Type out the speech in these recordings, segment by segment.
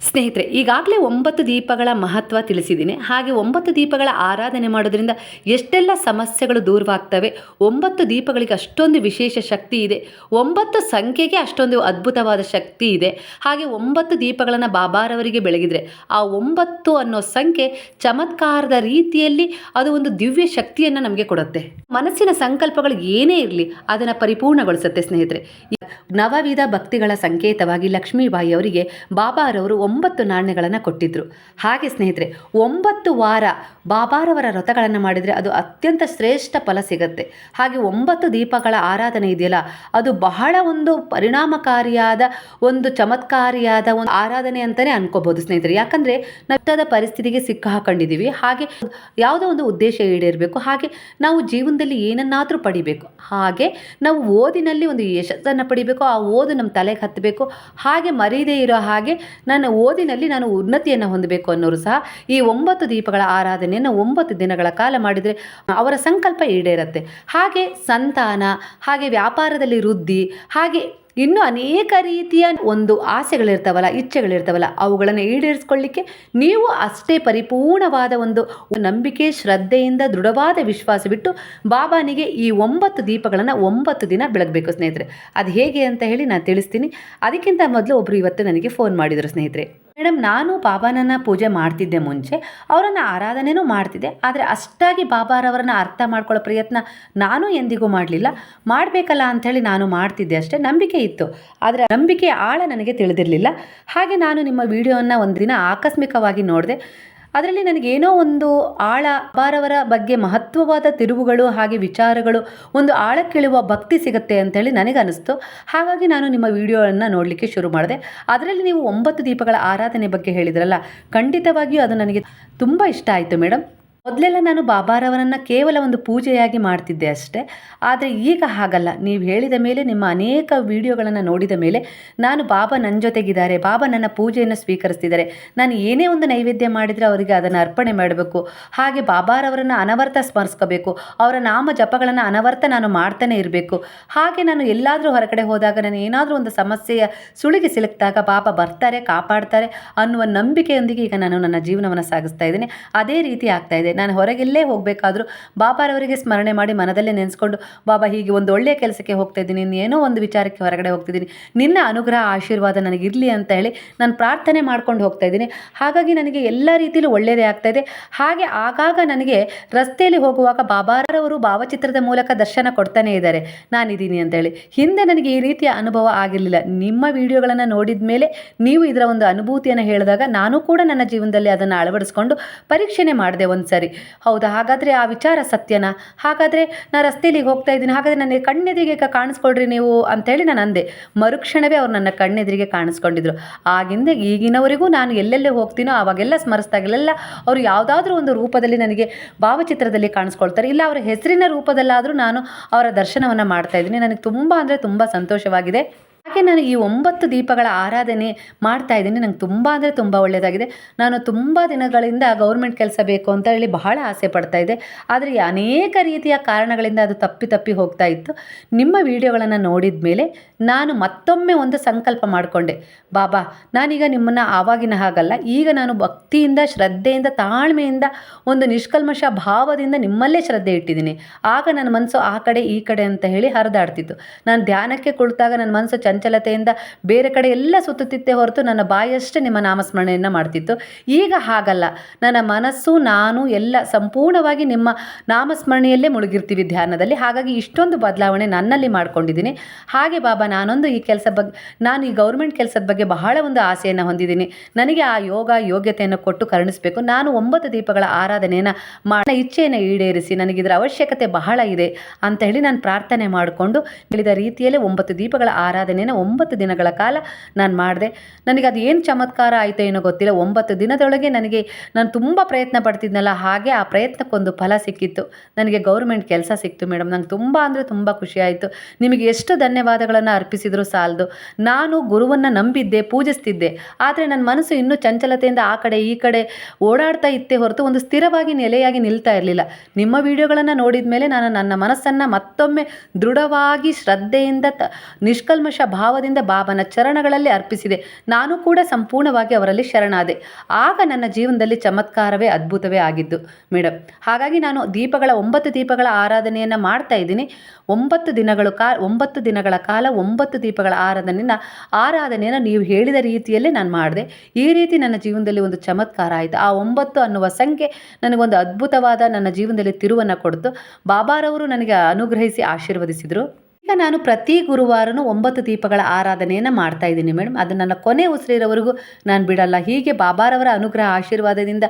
ಸ್ನೇಹಿತರೆ, ಈಗಾಗಲೇ ಒಂಬತ್ತು ದೀಪಗಳ ಮಹತ್ವ ತಿಳಿಸಿದ್ದೀನಿ. ಹಾಗೆ ಒಂಬತ್ತು ದೀಪಗಳ ಆರಾಧನೆ ಮಾಡೋದ್ರಿಂದ ಎಷ್ಟೆಲ್ಲ ಸಮಸ್ಯೆಗಳು ದೂರವಾಗ್ತವೆ, ಒಂಬತ್ತು ದೀಪಗಳಿಗೆ ಅಷ್ಟೊಂದು ವಿಶೇಷ ಶಕ್ತಿ ಇದೆ, ಒಂಬತ್ತು ಸಂಖ್ಯೆಗೆ ಅಷ್ಟೊಂದು ಅದ್ಭುತವಾದ ಶಕ್ತಿ ಇದೆ. ಹಾಗೆ ಒಂಬತ್ತು ದೀಪಗಳನ್ನು ಬಾಬಾರವರಿಗೆ ಬೆಳಗಿದರೆ ಆ ಒಂಬತ್ತು ಅನ್ನೋ ಸಂಖ್ಯೆ ಚಮತ್ಕಾರದ ರೀತಿಯಲ್ಲಿ ಅದು ಒಂದು ದಿವ್ಯ ಶಕ್ತಿಯನ್ನು ನಮಗೆ ಕೊಡುತ್ತೆ. ಮನಸ್ಸಿನ ಸಂಕಲ್ಪಗಳು ಏನೇ ಇರಲಿ ಅದನ್ನು ಪರಿಪೂರ್ಣಗೊಳಿಸುತ್ತೆ ಸ್ನೇಹಿತರೆ. ನವವಿಧ ಭಕ್ತಿಗಳ ಸಂಕೇತವಾಗಿ ಲಕ್ಷ್ಮೀಬಾಯಿ ಅವರಿಗೆ ಬಾಬಾರವರು ಒಂಬತ್ತು ನಾಣ್ಯಗಳನ್ನು ಕೊಟ್ಟಿದ್ದರು ಹಾಗೆ ಸ್ನೇಹಿತರೆ, ಒಂಬತ್ತು ವಾರ ಬಾಬಾರವರ ವ್ರತಗಳನ್ನು ಮಾಡಿದರೆ ಅದು ಅತ್ಯಂತ ಶ್ರೇಷ್ಠ ಫಲ ಸಿಗುತ್ತೆ. ಹಾಗೆ ಒಂಬತ್ತು ದೀಪಗಳ ಆರಾಧನೆ ಇದೆಯಲ್ಲ, ಅದು ಬಹಳ ಒಂದು ಪರಿಣಾಮಕಾರಿಯಾದ ಒಂದು ಚಮತ್ಕಾರಿಯಾದ ಒಂದು ಆರಾಧನೆ ಅಂತಲೇ ಅನ್ಕೋಬೋದು ಸ್ನೇಹಿತರೆ. ಯಾಕಂದರೆ ನಷ್ಟದ ಪರಿಸ್ಥಿತಿಗೆ ಸಿಕ್ಕ ಹಾಕೊಂಡಿದ್ದೀವಿ ಹಾಗೆ ಯಾವುದೋ ಒಂದು ಉದ್ದೇಶ ಈಡೇರಬೇಕು. ಹಾಗೆ ನಾವು ಜೀವನದಲ್ಲಿ ಏನನ್ನಾದರೂ ಪಡಿಬೇಕು. ಹಾಗೆ ನಾವು ಓದಿನಲ್ಲಿ ಒಂದು ಯಶಸ್ಸನ್ನು ಪಡಿಬೇಕು. ಆ ಓದು ನಮ್ಮ ತಲೆಗೆ ಹತ್ತಬೇಕು ಹಾಗೆ ಮರೀದೇ ಇರೋ ಹಾಗೆ ನನ್ನ ಓದಿನಲ್ಲಿ ನಾನು ಉನ್ನತಿಯನ್ನು ಹೊಂದಬೇಕು ಅನ್ನೋರು ಸಹ ಈ ಒಂಬತ್ತು ದೀಪಗಳ ಆರಾಧನೆಯನ್ನು ಒಂಬತ್ತು ದಿನಗಳ ಕಾಲ ಮಾಡಿದರೆ ಅವರ ಸಂಕಲ್ಪ ಈಡೇರತ್ತೆ. ಹಾಗೆ ಸಂತಾನ, ಹಾಗೆ ವ್ಯಾಪಾರದಲ್ಲಿ ವೃದ್ಧಿ, ಹಾಗೆ ಇನ್ನೂ ಅನೇಕ ರೀತಿಯ ಒಂದು ಆಸೆಗಳಿರ್ತಾವಲ್ಲ, ಇಚ್ಛೆಗಳಿರ್ತಾವಲ್ಲ, ಅವುಗಳನ್ನು ಈಡೇರಿಸ್ಕೊಳ್ಳಿಕ್ಕೆ ನೀವು ಅಷ್ಟೇ ಪರಿಪೂರ್ಣವಾದ ಒಂದು ನಂಬಿಕೆ, ಶ್ರದ್ಧೆಯಿಂದ ದೃಢವಾದ ವಿಶ್ವಾಸ ಬಿಟ್ಟು ಬಾಬಾನಿಗೆ ಈ ಒಂಬತ್ತು ದೀಪಗಳನ್ನು ಒಂಬತ್ತು ದಿನ ಬೆಳಗಬೇಕು ಸ್ನೇಹಿತರೆ. ಅದು ಹೇಗೆ ಅಂತ ಹೇಳಿ ನಾನು ತಿಳಿಸ್ತೀನಿ. ಅದಕ್ಕಿಂತ ಮೊದಲು ಒಬ್ಬರು ಇವತ್ತು ನನಗೆ ಫೋನ್ ಮಾಡಿದರು ಸ್ನೇಹಿತರೆ. ಮೇಡಮ್, ನಾನು ಬಾಬಾನನ್ನ ಪೂಜೆ ಮಾಡ್ತಿದ್ದೆ ಮುಂಚೆ. ಅವರನ್ನು ಆರಾಧನೆಯೂ ಮಾಡ್ತಿದ್ದೆ. ಆದರೆ ಅಷ್ಟಾಗಿ ಬಾಬಾರವರನ್ನು ಅರ್ಥ ಮಾಡ್ಕೊಳ್ಳೋ ಪ್ರಯತ್ನ ನಾನು ಎಂದಿಗೂ ಮಾಡಲಿಲ್ಲ. ಮಾಡಬೇಕಲ್ಲ ಅಂಥೇಳಿ ನಾನು ಮಾಡ್ತಿದ್ದೆ ಅಷ್ಟೇ. ನಂಬಿಕೆ ಇತ್ತು. ಆದರೆ ನಂಬಿಕೆ ಆಳ ನನಗೆ ತಿಳಿದಿರಲಿಲ್ಲ. ಹಾಗೆ ನಾನು ನಿಮ್ಮ ವಿಡಿಯೋವನ್ನು ಒಂದು ದಿನ ಆಕಸ್ಮಿಕವಾಗಿ ನೋಡಿದೆ. ಅದರಲ್ಲಿ ನನಗೇನೋ ಒಂದು ಆಳ, ಅಪಾರವರ ಬಗ್ಗೆ ಮಹತ್ವವಾದ ತಿರುವುಗಳು ಹಾಗೆ ವಿಚಾರಗಳು, ಒಂದು ಆಳಕ್ಕಿಳುವ ಭಕ್ತಿ ಸಿಗುತ್ತೆ ಅಂತೇಳಿ ನನಗೆ ಅನಿಸ್ತು ಹಾಗಾಗಿ ನಾನು ನಿಮ್ಮ ವಿಡಿಯೋವನ್ನು ನೋಡಲಿಕ್ಕೆ ಶುರು ಮಾಡಿದೆ. ಅದರಲ್ಲಿ ನೀವು ಒಂಬತ್ತು ದೀಪಗಳ ಆರಾಧನೆ ಬಗ್ಗೆ ಹೇಳಿದ್ರಲ್ಲ, ಖಂಡಿತವಾಗಿಯೂ ಅದು ನನಗೆ ತುಂಬ ಇಷ್ಟ ಆಯಿತು ಮೇಡಮ್ ಮೊದಲೆಲ್ಲ ನಾನು ಬಾಬಾರವರನ್ನು ಕೇವಲ ಒಂದು ಪೂಜೆಯಾಗಿ ಮಾಡ್ತಿದ್ದೆ ಅಷ್ಟೇ. ಆದರೆ ಈಗ ಹಾಗಲ್ಲ. ನೀವು ಹೇಳಿದ ಮೇಲೆ, ನಿಮ್ಮ ಅನೇಕ ವಿಡಿಯೋಗಳನ್ನು ನೋಡಿದ ಮೇಲೆ ನಾನು ಬಾಬಾ ನನ್ನ ಜೊತೆಗಿದ್ದಾರೆ, ಬಾಬಾ ನನ್ನ ಪೂಜೆಯನ್ನು ಸ್ವೀಕರಿಸ್ತಿದ್ದಾರೆ. ನಾನು ಏನೇ ಒಂದು ನೈವೇದ್ಯ ಮಾಡಿದರೆ ಅವರಿಗೆ ಅದನ್ನು ಅರ್ಪಣೆ ಮಾಡಬೇಕು. ಹಾಗೆ ಬಾಬಾರವರನ್ನು ಅನವರ್ತ ಸ್ಮರಿಸ್ಕೋಬೇಕು. ಅವರ ನಾಮ ಜಪಗಳನ್ನು ಅನವರ್ತ ನಾನು ಮಾಡ್ತಾನೆ ಇರಬೇಕು. ಹಾಗೆ ನಾನು ಎಲ್ಲಾದರೂ ಹೊರಗಡೆ ಹೋದಾಗ ನಾನು ಏನಾದರೂ ಒಂದು ಸಮಸ್ಯೆಯ ಸುಳಿಗೆ ಸಿಲುಕಿದಾಗ ಬಾಬಾ ಬರ್ತಾರೆ, ಕಾಪಾಡ್ತಾರೆ ಅನ್ನುವ ನಂಬಿಕೆಯೊಂದಿಗೆ ಈಗ ನಾನು ನನ್ನ ಜೀವನವನ್ನು ಸಾಗಿಸ್ತಾ ಇದ್ದೀನಿ. ಅದೇ ರೀತಿ ಆಗ್ತಾ ಇದೆ. ನಾನು ಹೊರಗೆಲ್ಲೇ ಹೋಗಬೇಕಾದ್ರೂ ಬಾಬಾರವರಿಗೆ ಸ್ಮರಣೆ ಮಾಡಿ ಮನದಲ್ಲೇ ನೆನೆಸ್ಕೊಂಡು, ಬಾಬಾ, ಹೀಗೆ ಒಂದು ಒಳ್ಳೆಯ ಕೆಲಸಕ್ಕೆ ಹೋಗ್ತಾ ಇದ್ದೀನಿ. ಏನೋ ಒಂದು ವಿಚಾರಕ್ಕೆ ಹೊರಗಡೆ ಹೋಗ್ತಿದ್ದೀನಿ ನಿನ್ನ ಅನುಗ್ರಹ, ಆಶೀರ್ವಾದ ನನಗಿರಲಿ ಅಂತ ಹೇಳಿ ನಾನು ಪ್ರಾರ್ಥನೆ ಮಾಡ್ಕೊಂಡು ಹೋಗ್ತಾ ಇದ್ದೀನಿ. ಹಾಗಾಗಿ ನನಗೆ ಎಲ್ಲ ರೀತಿಯಲ್ಲೂ ಒಳ್ಳೆಯದೇ ಆಗ್ತಾ ಇದೆ. ಹಾಗೆ ಆಗಾಗ ನನಗೆ ರಸ್ತೆಯಲ್ಲಿ ಹೋಗುವಾಗ ಬಾಬಾರವರು ಭಾವಚಿತ್ರದ ಮೂಲಕ ದರ್ಶನ ಕೊಡ್ತಾನೆ ಇದ್ದಾರೆ. ನಾನಿದ್ದೀನಿ ಅಂತೇಳಿ ಹಿಂದೆ ನನಗೆ ಈ ರೀತಿಯ ಅನುಭವ ಆಗಿರಲಿಲ್ಲ. ನಿಮ್ಮ ವಿಡಿಯೋಗಳನ್ನು ನೋಡಿದ ಮೇಲೆ ನೀವು ಇದರ ಒಂದು ಅನುಭೂತಿಯನ್ನು ಹೇಳಿದಾಗ ನಾನು ಕೂಡ ನನ್ನ ಜೀವನದಲ್ಲಿ ಅದನ್ನು ಅಳವಡಿಸ್ಕೊಂಡು ಪರೀಕ್ಷೆನೇ ಮಾಡಿದೆ ಒಂದು ಸರಿ ಹೌದಾ? ಹಾಗಾದರೆ ಆ ವಿಚಾರ ಸತ್ಯನಾ? ಹಾಗಾದರೆ ನಾನು ರಸ್ತೆಯಲ್ಲಿ ಹೋಗ್ತಾ ಇದ್ದೀನಿ. ಹಾಗಾದರೆ ನನಗೆ ಕಣ್ಣೆದುರಿಗೆ ಕಾಣಿಸ್ಕೊಳ್ರಿ ನೀವು ಅಂತೇಳಿ ನಾನು ಅಂದೆ. ಮರುಕ್ಷಣವೇ ಅವ್ರು ನನ್ನ ಕಣ್ಣೆದುರಿಗೆ ಕಾಣಿಸ್ಕೊಂಡಿದ್ರು. ಆಗಿಂದ ಈಗಿನವರೆಗೂ ನಾನು ಎಲ್ಲೆಲ್ಲೇ ಹೋಗ್ತೀನೋ ಆವಾಗೆಲ್ಲ ಸ್ಮರಿಸಿದಾಗಲೆಲ್ಲ ಅವರು ಯಾವುದಾದ್ರೂ ಒಂದು ರೂಪದಲ್ಲಿ ನನಗೆ ಭಾವಚಿತ್ರದಲ್ಲಿ ಕಾಣಿಸ್ಕೊಳ್ತಾರೆ. ಇಲ್ಲ ಅವರ ಹೆಸರಿನ ರೂಪದಲ್ಲಾದರೂ ನಾನು ಅವರ ದರ್ಶನವನ್ನು ಮಾಡ್ತಾ ಇದ್ದೀನಿ. ನನಗೆ ತುಂಬ ಅಂದರೆ ತುಂಬ ಸಂತೋಷವಾಗಿದೆ. ಹಾಗೆ ನಾನು ಈ ಒಂಬತ್ತು ದೀಪಗಳ ಆರಾಧನೆ ಮಾಡ್ತಾ ಇದ್ದೀನಿ. ನಂಗೆ ತುಂಬ ಅಂದರೆ ತುಂಬ ಒಳ್ಳೆಯದಾಗಿದೆ ನಾನು ತುಂಬ ದಿನಗಳಿಂದ ಗೌರ್ಮೆಂಟ್ ಕೆಲಸ ಬೇಕು ಅಂತ ಹೇಳಿ ಬಹಳ ಆಸೆ ಪಡ್ತಾ ಇದ್ದೆ. ಆದರೆ ಅನೇಕ ರೀತಿಯ ಕಾರಣಗಳಿಂದ ಅದು ತಪ್ಪಿ ತಪ್ಪಿ ಹೋಗ್ತಾ ಇತ್ತು. ನಿಮ್ಮ ವಿಡಿಯೋಗಳನ್ನು ನೋಡಿದ ಮೇಲೆ ನಾನು ಮತ್ತೊಮ್ಮೆ ಒಂದು ಸಂಕಲ್ಪ ಮಾಡಿಕೊಂಡೆ. ಬಾಬಾ, ನಾನೀಗ ನಿಮ್ಮನ್ನು ಆವಾಗಿನ ಹಾಗಲ್ಲ. ಈಗ ನಾನು ಭಕ್ತಿಯಿಂದ, ಶ್ರದ್ಧೆಯಿಂದ, ತಾಳ್ಮೆಯಿಂದ, ಒಂದು ನಿಷ್ಕಲ್ಮಷ ಭಾವದಿಂದ ನಿಮ್ಮಲ್ಲೇ ಶ್ರದ್ಧೆ ಇಟ್ಟಿದ್ದೀನಿ. ಆಗ ನನ್ನ ಮನಸ್ಸು ಆ ಕಡೆ, ಈ ಕಡೆ ಅಂತ ಹೇಳಿ ಹರಿದಾಡ್ತಿತ್ತು. ನಾನು ಧ್ಯಾನಕ್ಕೆ ಕುಳಿತಾಗ ನನ್ನ ಮನಸ್ಸು ಚಂಚಲತೆಯಿಂದ ಬೇರೆ ಕಡೆ ಎಲ್ಲ ಸುತ್ತುತ್ತಿತ್ತೆ ಹೊರತು ನನ್ನ ಬಾಯಷ್ಟೇ ನಿಮ್ಮ ನಾಮಸ್ಮರಣೆಯನ್ನು ಮಾಡ್ತಿತ್ತು. ಈಗ ಹಾಗಲ್ಲ. ನನ್ನ ಮನಸ್ಸು, ನಾನು ಎಲ್ಲ ಸಂಪೂರ್ಣವಾಗಿ ನಿಮ್ಮ ನಾಮಸ್ಮರಣೆಯಲ್ಲೇ ಮುಳುಗಿರ್ತೀವಿ ಧ್ಯಾನದಲ್ಲಿ. ಹಾಗಾಗಿ ಇಷ್ಟೊಂದು ಬದಲಾವಣೆ ನನ್ನಲ್ಲಿ ಮಾಡ್ಕೊಂಡಿದ್ದೀನಿ. ಹಾಗೆ ಬಾಬಾ, ನಾನೊಂದು ಈ ಕೆಲಸ ಬಗ್ಗೆ ನಾನು ಈ ಗೌರ್ಮೆಂಟ್ ಕೆಲಸದ ಬಗ್ಗೆ ಬಹಳ ಒಂದು ಆಸೆಯನ್ನು ಹೊಂದಿದ್ದೀನಿ. ನನಗೆ ಆ ಯೋಗ ಯೋಗ್ಯತೆಯನ್ನು ಕೊಟ್ಟು ಕರುಣಿಸಬೇಕು. ನಾನು ಒಂಬತ್ತು ದೀಪಗಳ ಆರಾಧನೆಯನ್ನು ಮಾಡ, ಇಚ್ಛೆಯನ್ನು ಈಡೇರಿಸಿ ಇದರ ಅವಶ್ಯಕತೆ ಬಹಳ ಇದೆ ಅಂತ ಹೇಳಿ ನಾನು ಪ್ರಾರ್ಥನೆ ಮಾಡಿಕೊಂಡು, ಹೇಳಿದ ರೀತಿಯಲ್ಲೇ ಒಂಬತ್ತು ದೀಪಗಳ ಆರಾಧನೆಯನ್ನು ಆರಾಧನೆಯನ್ನು ಒಂಬತ್ತು ದಿನಗಳ ಕಾಲ ನಾನು ಮಾಡಿದೆ. ನನಗೆ ಅದು ಏನು ಚಮತ್ಕಾರ ಆಯಿತು ಏನೋ ಗೊತ್ತಿಲ್ಲ. ಒಂಬತ್ತು ದಿನದೊಳಗೆ ನನಗೆ ನಾನು ತುಂಬ ಪ್ರಯತ್ನ ಪಡ್ತಿದ್ನಲ್ಲ, ಹಾಗೆ ಆ ಪ್ರಯತ್ನಕ್ಕೊಂದು ಫಲ ಸಿಕ್ಕಿತ್ತು. ನನಗೆ ಗೌರ್ಮೆಂಟ್ ಕೆಲಸ ಸಿಕ್ತು ಮೇಡಮ್ ನಂಗೆ ತುಂಬ ಅಂದರೆ ತುಂಬ ಖುಷಿಯಾಯಿತು ನಿಮಗೆ ಎಷ್ಟು ಧನ್ಯವಾದಗಳನ್ನು ಅರ್ಪಿಸಿದರೂ ಸಾಲದು. ನಾನು ಗುರುವನ್ನು ನಂಬಿದ್ದೆ, ಪೂಜಿಸ್ತಿದ್ದೆ. ಆದರೆ ನನ್ನ ಮನಸ್ಸು ಇನ್ನೂ ಚಂಚಲತೆಯಿಂದ ಆ ಕಡೆ, ಈ ಕಡೆ ಓಡಾಡ್ತಾ ಇತ್ತೇ ಹೊರತು ಒಂದು ಸ್ಥಿರವಾಗಿ ನೆಲೆಯಾಗಿ ನಿಲ್ತಾ ಇರಲಿಲ್ಲ. ನಿಮ್ಮ ವಿಡಿಯೋಗಳನ್ನು ನೋಡಿದ ಮೇಲೆ ನಾನು ನನ್ನ ಮನಸ್ಸನ್ನು ಮತ್ತೊಮ್ಮೆ ದೃಢವಾಗಿ ಶ್ರದ್ಧೆಯಿಂದ ತ, ನಿಷ್ಕಲ್ಮಶ ಭಾವದಿಂದ ಬಾಬನ ಚರಣಗಳಲ್ಲಿ ಅರ್ಪಿಸಿದೆ. ನಾನು ಕೂಡ ಸಂಪೂರ್ಣವಾಗಿ ಅವರಲ್ಲಿ ಶರಣಾದೆ. ಆಗ ನನ್ನ ಜೀವನದಲ್ಲಿ ಚಮತ್ಕಾರವೇ ಅದ್ಭುತವೇ ಆಗಿದ್ದು ಮೇಡಮ್ ಹಾಗಾಗಿ ನಾನು ದೀಪಗಳ ಒಂಬತ್ತು ದೀಪಗಳ ಆರಾಧನೆಯನ್ನು ಮಾಡ್ತಾ ಇದ್ದೀನಿ. ಒಂಬತ್ತು ದಿನಗಳು ಕಾ, ಒಂಬತ್ತು ದಿನಗಳ ಕಾಲ ಒಂಬತ್ತು ದೀಪಗಳ ಆರಾಧನೆಯನ್ನ, ಆರಾಧನೆಯನ್ನು ನೀವು ಹೇಳಿದ ರೀತಿಯಲ್ಲೇ ನಾನು ಮಾಡಿದೆ. ಈ ರೀತಿ ನನ್ನ ಜೀವನದಲ್ಲಿ ಒಂದು ಚಮತ್ಕಾರ ಆಯಿತು. ಆ ಒಂಬತ್ತು ಅನ್ನುವ ಸಂಖ್ಯೆ ನನಗೊಂದು ಅದ್ಭುತವಾದ ನನ್ನ ಜೀವನದಲ್ಲಿ ತಿರುವನ್ನು ಕೊಡ್ತು. ಬಾಬಾರವರು ನನಗೆ ಅನುಗ್ರಹಿಸಿ ಆಶೀರ್ವದಿಸಿದರು. ಈಗ ನಾನು ಪ್ರತಿ ಗುರುವಾರನು ಒಂಬತ್ತು ದೀಪಗಳ ಆರಾಧನೆಯನ್ನು ಮಾಡ್ತಾ ಇದ್ದೀನಿ ಮೇಡಮ್. ಅದು ನನ್ನ ಕೊನೆ ಉಸಿರಿರೋವರೆಗೂ ನಾನು ಬಿಡಲ್ಲ. ಹೀಗೆ ಬಾಬಾರವರ ಅನುಗ್ರಹ, ಆಶೀರ್ವಾದದಿಂದ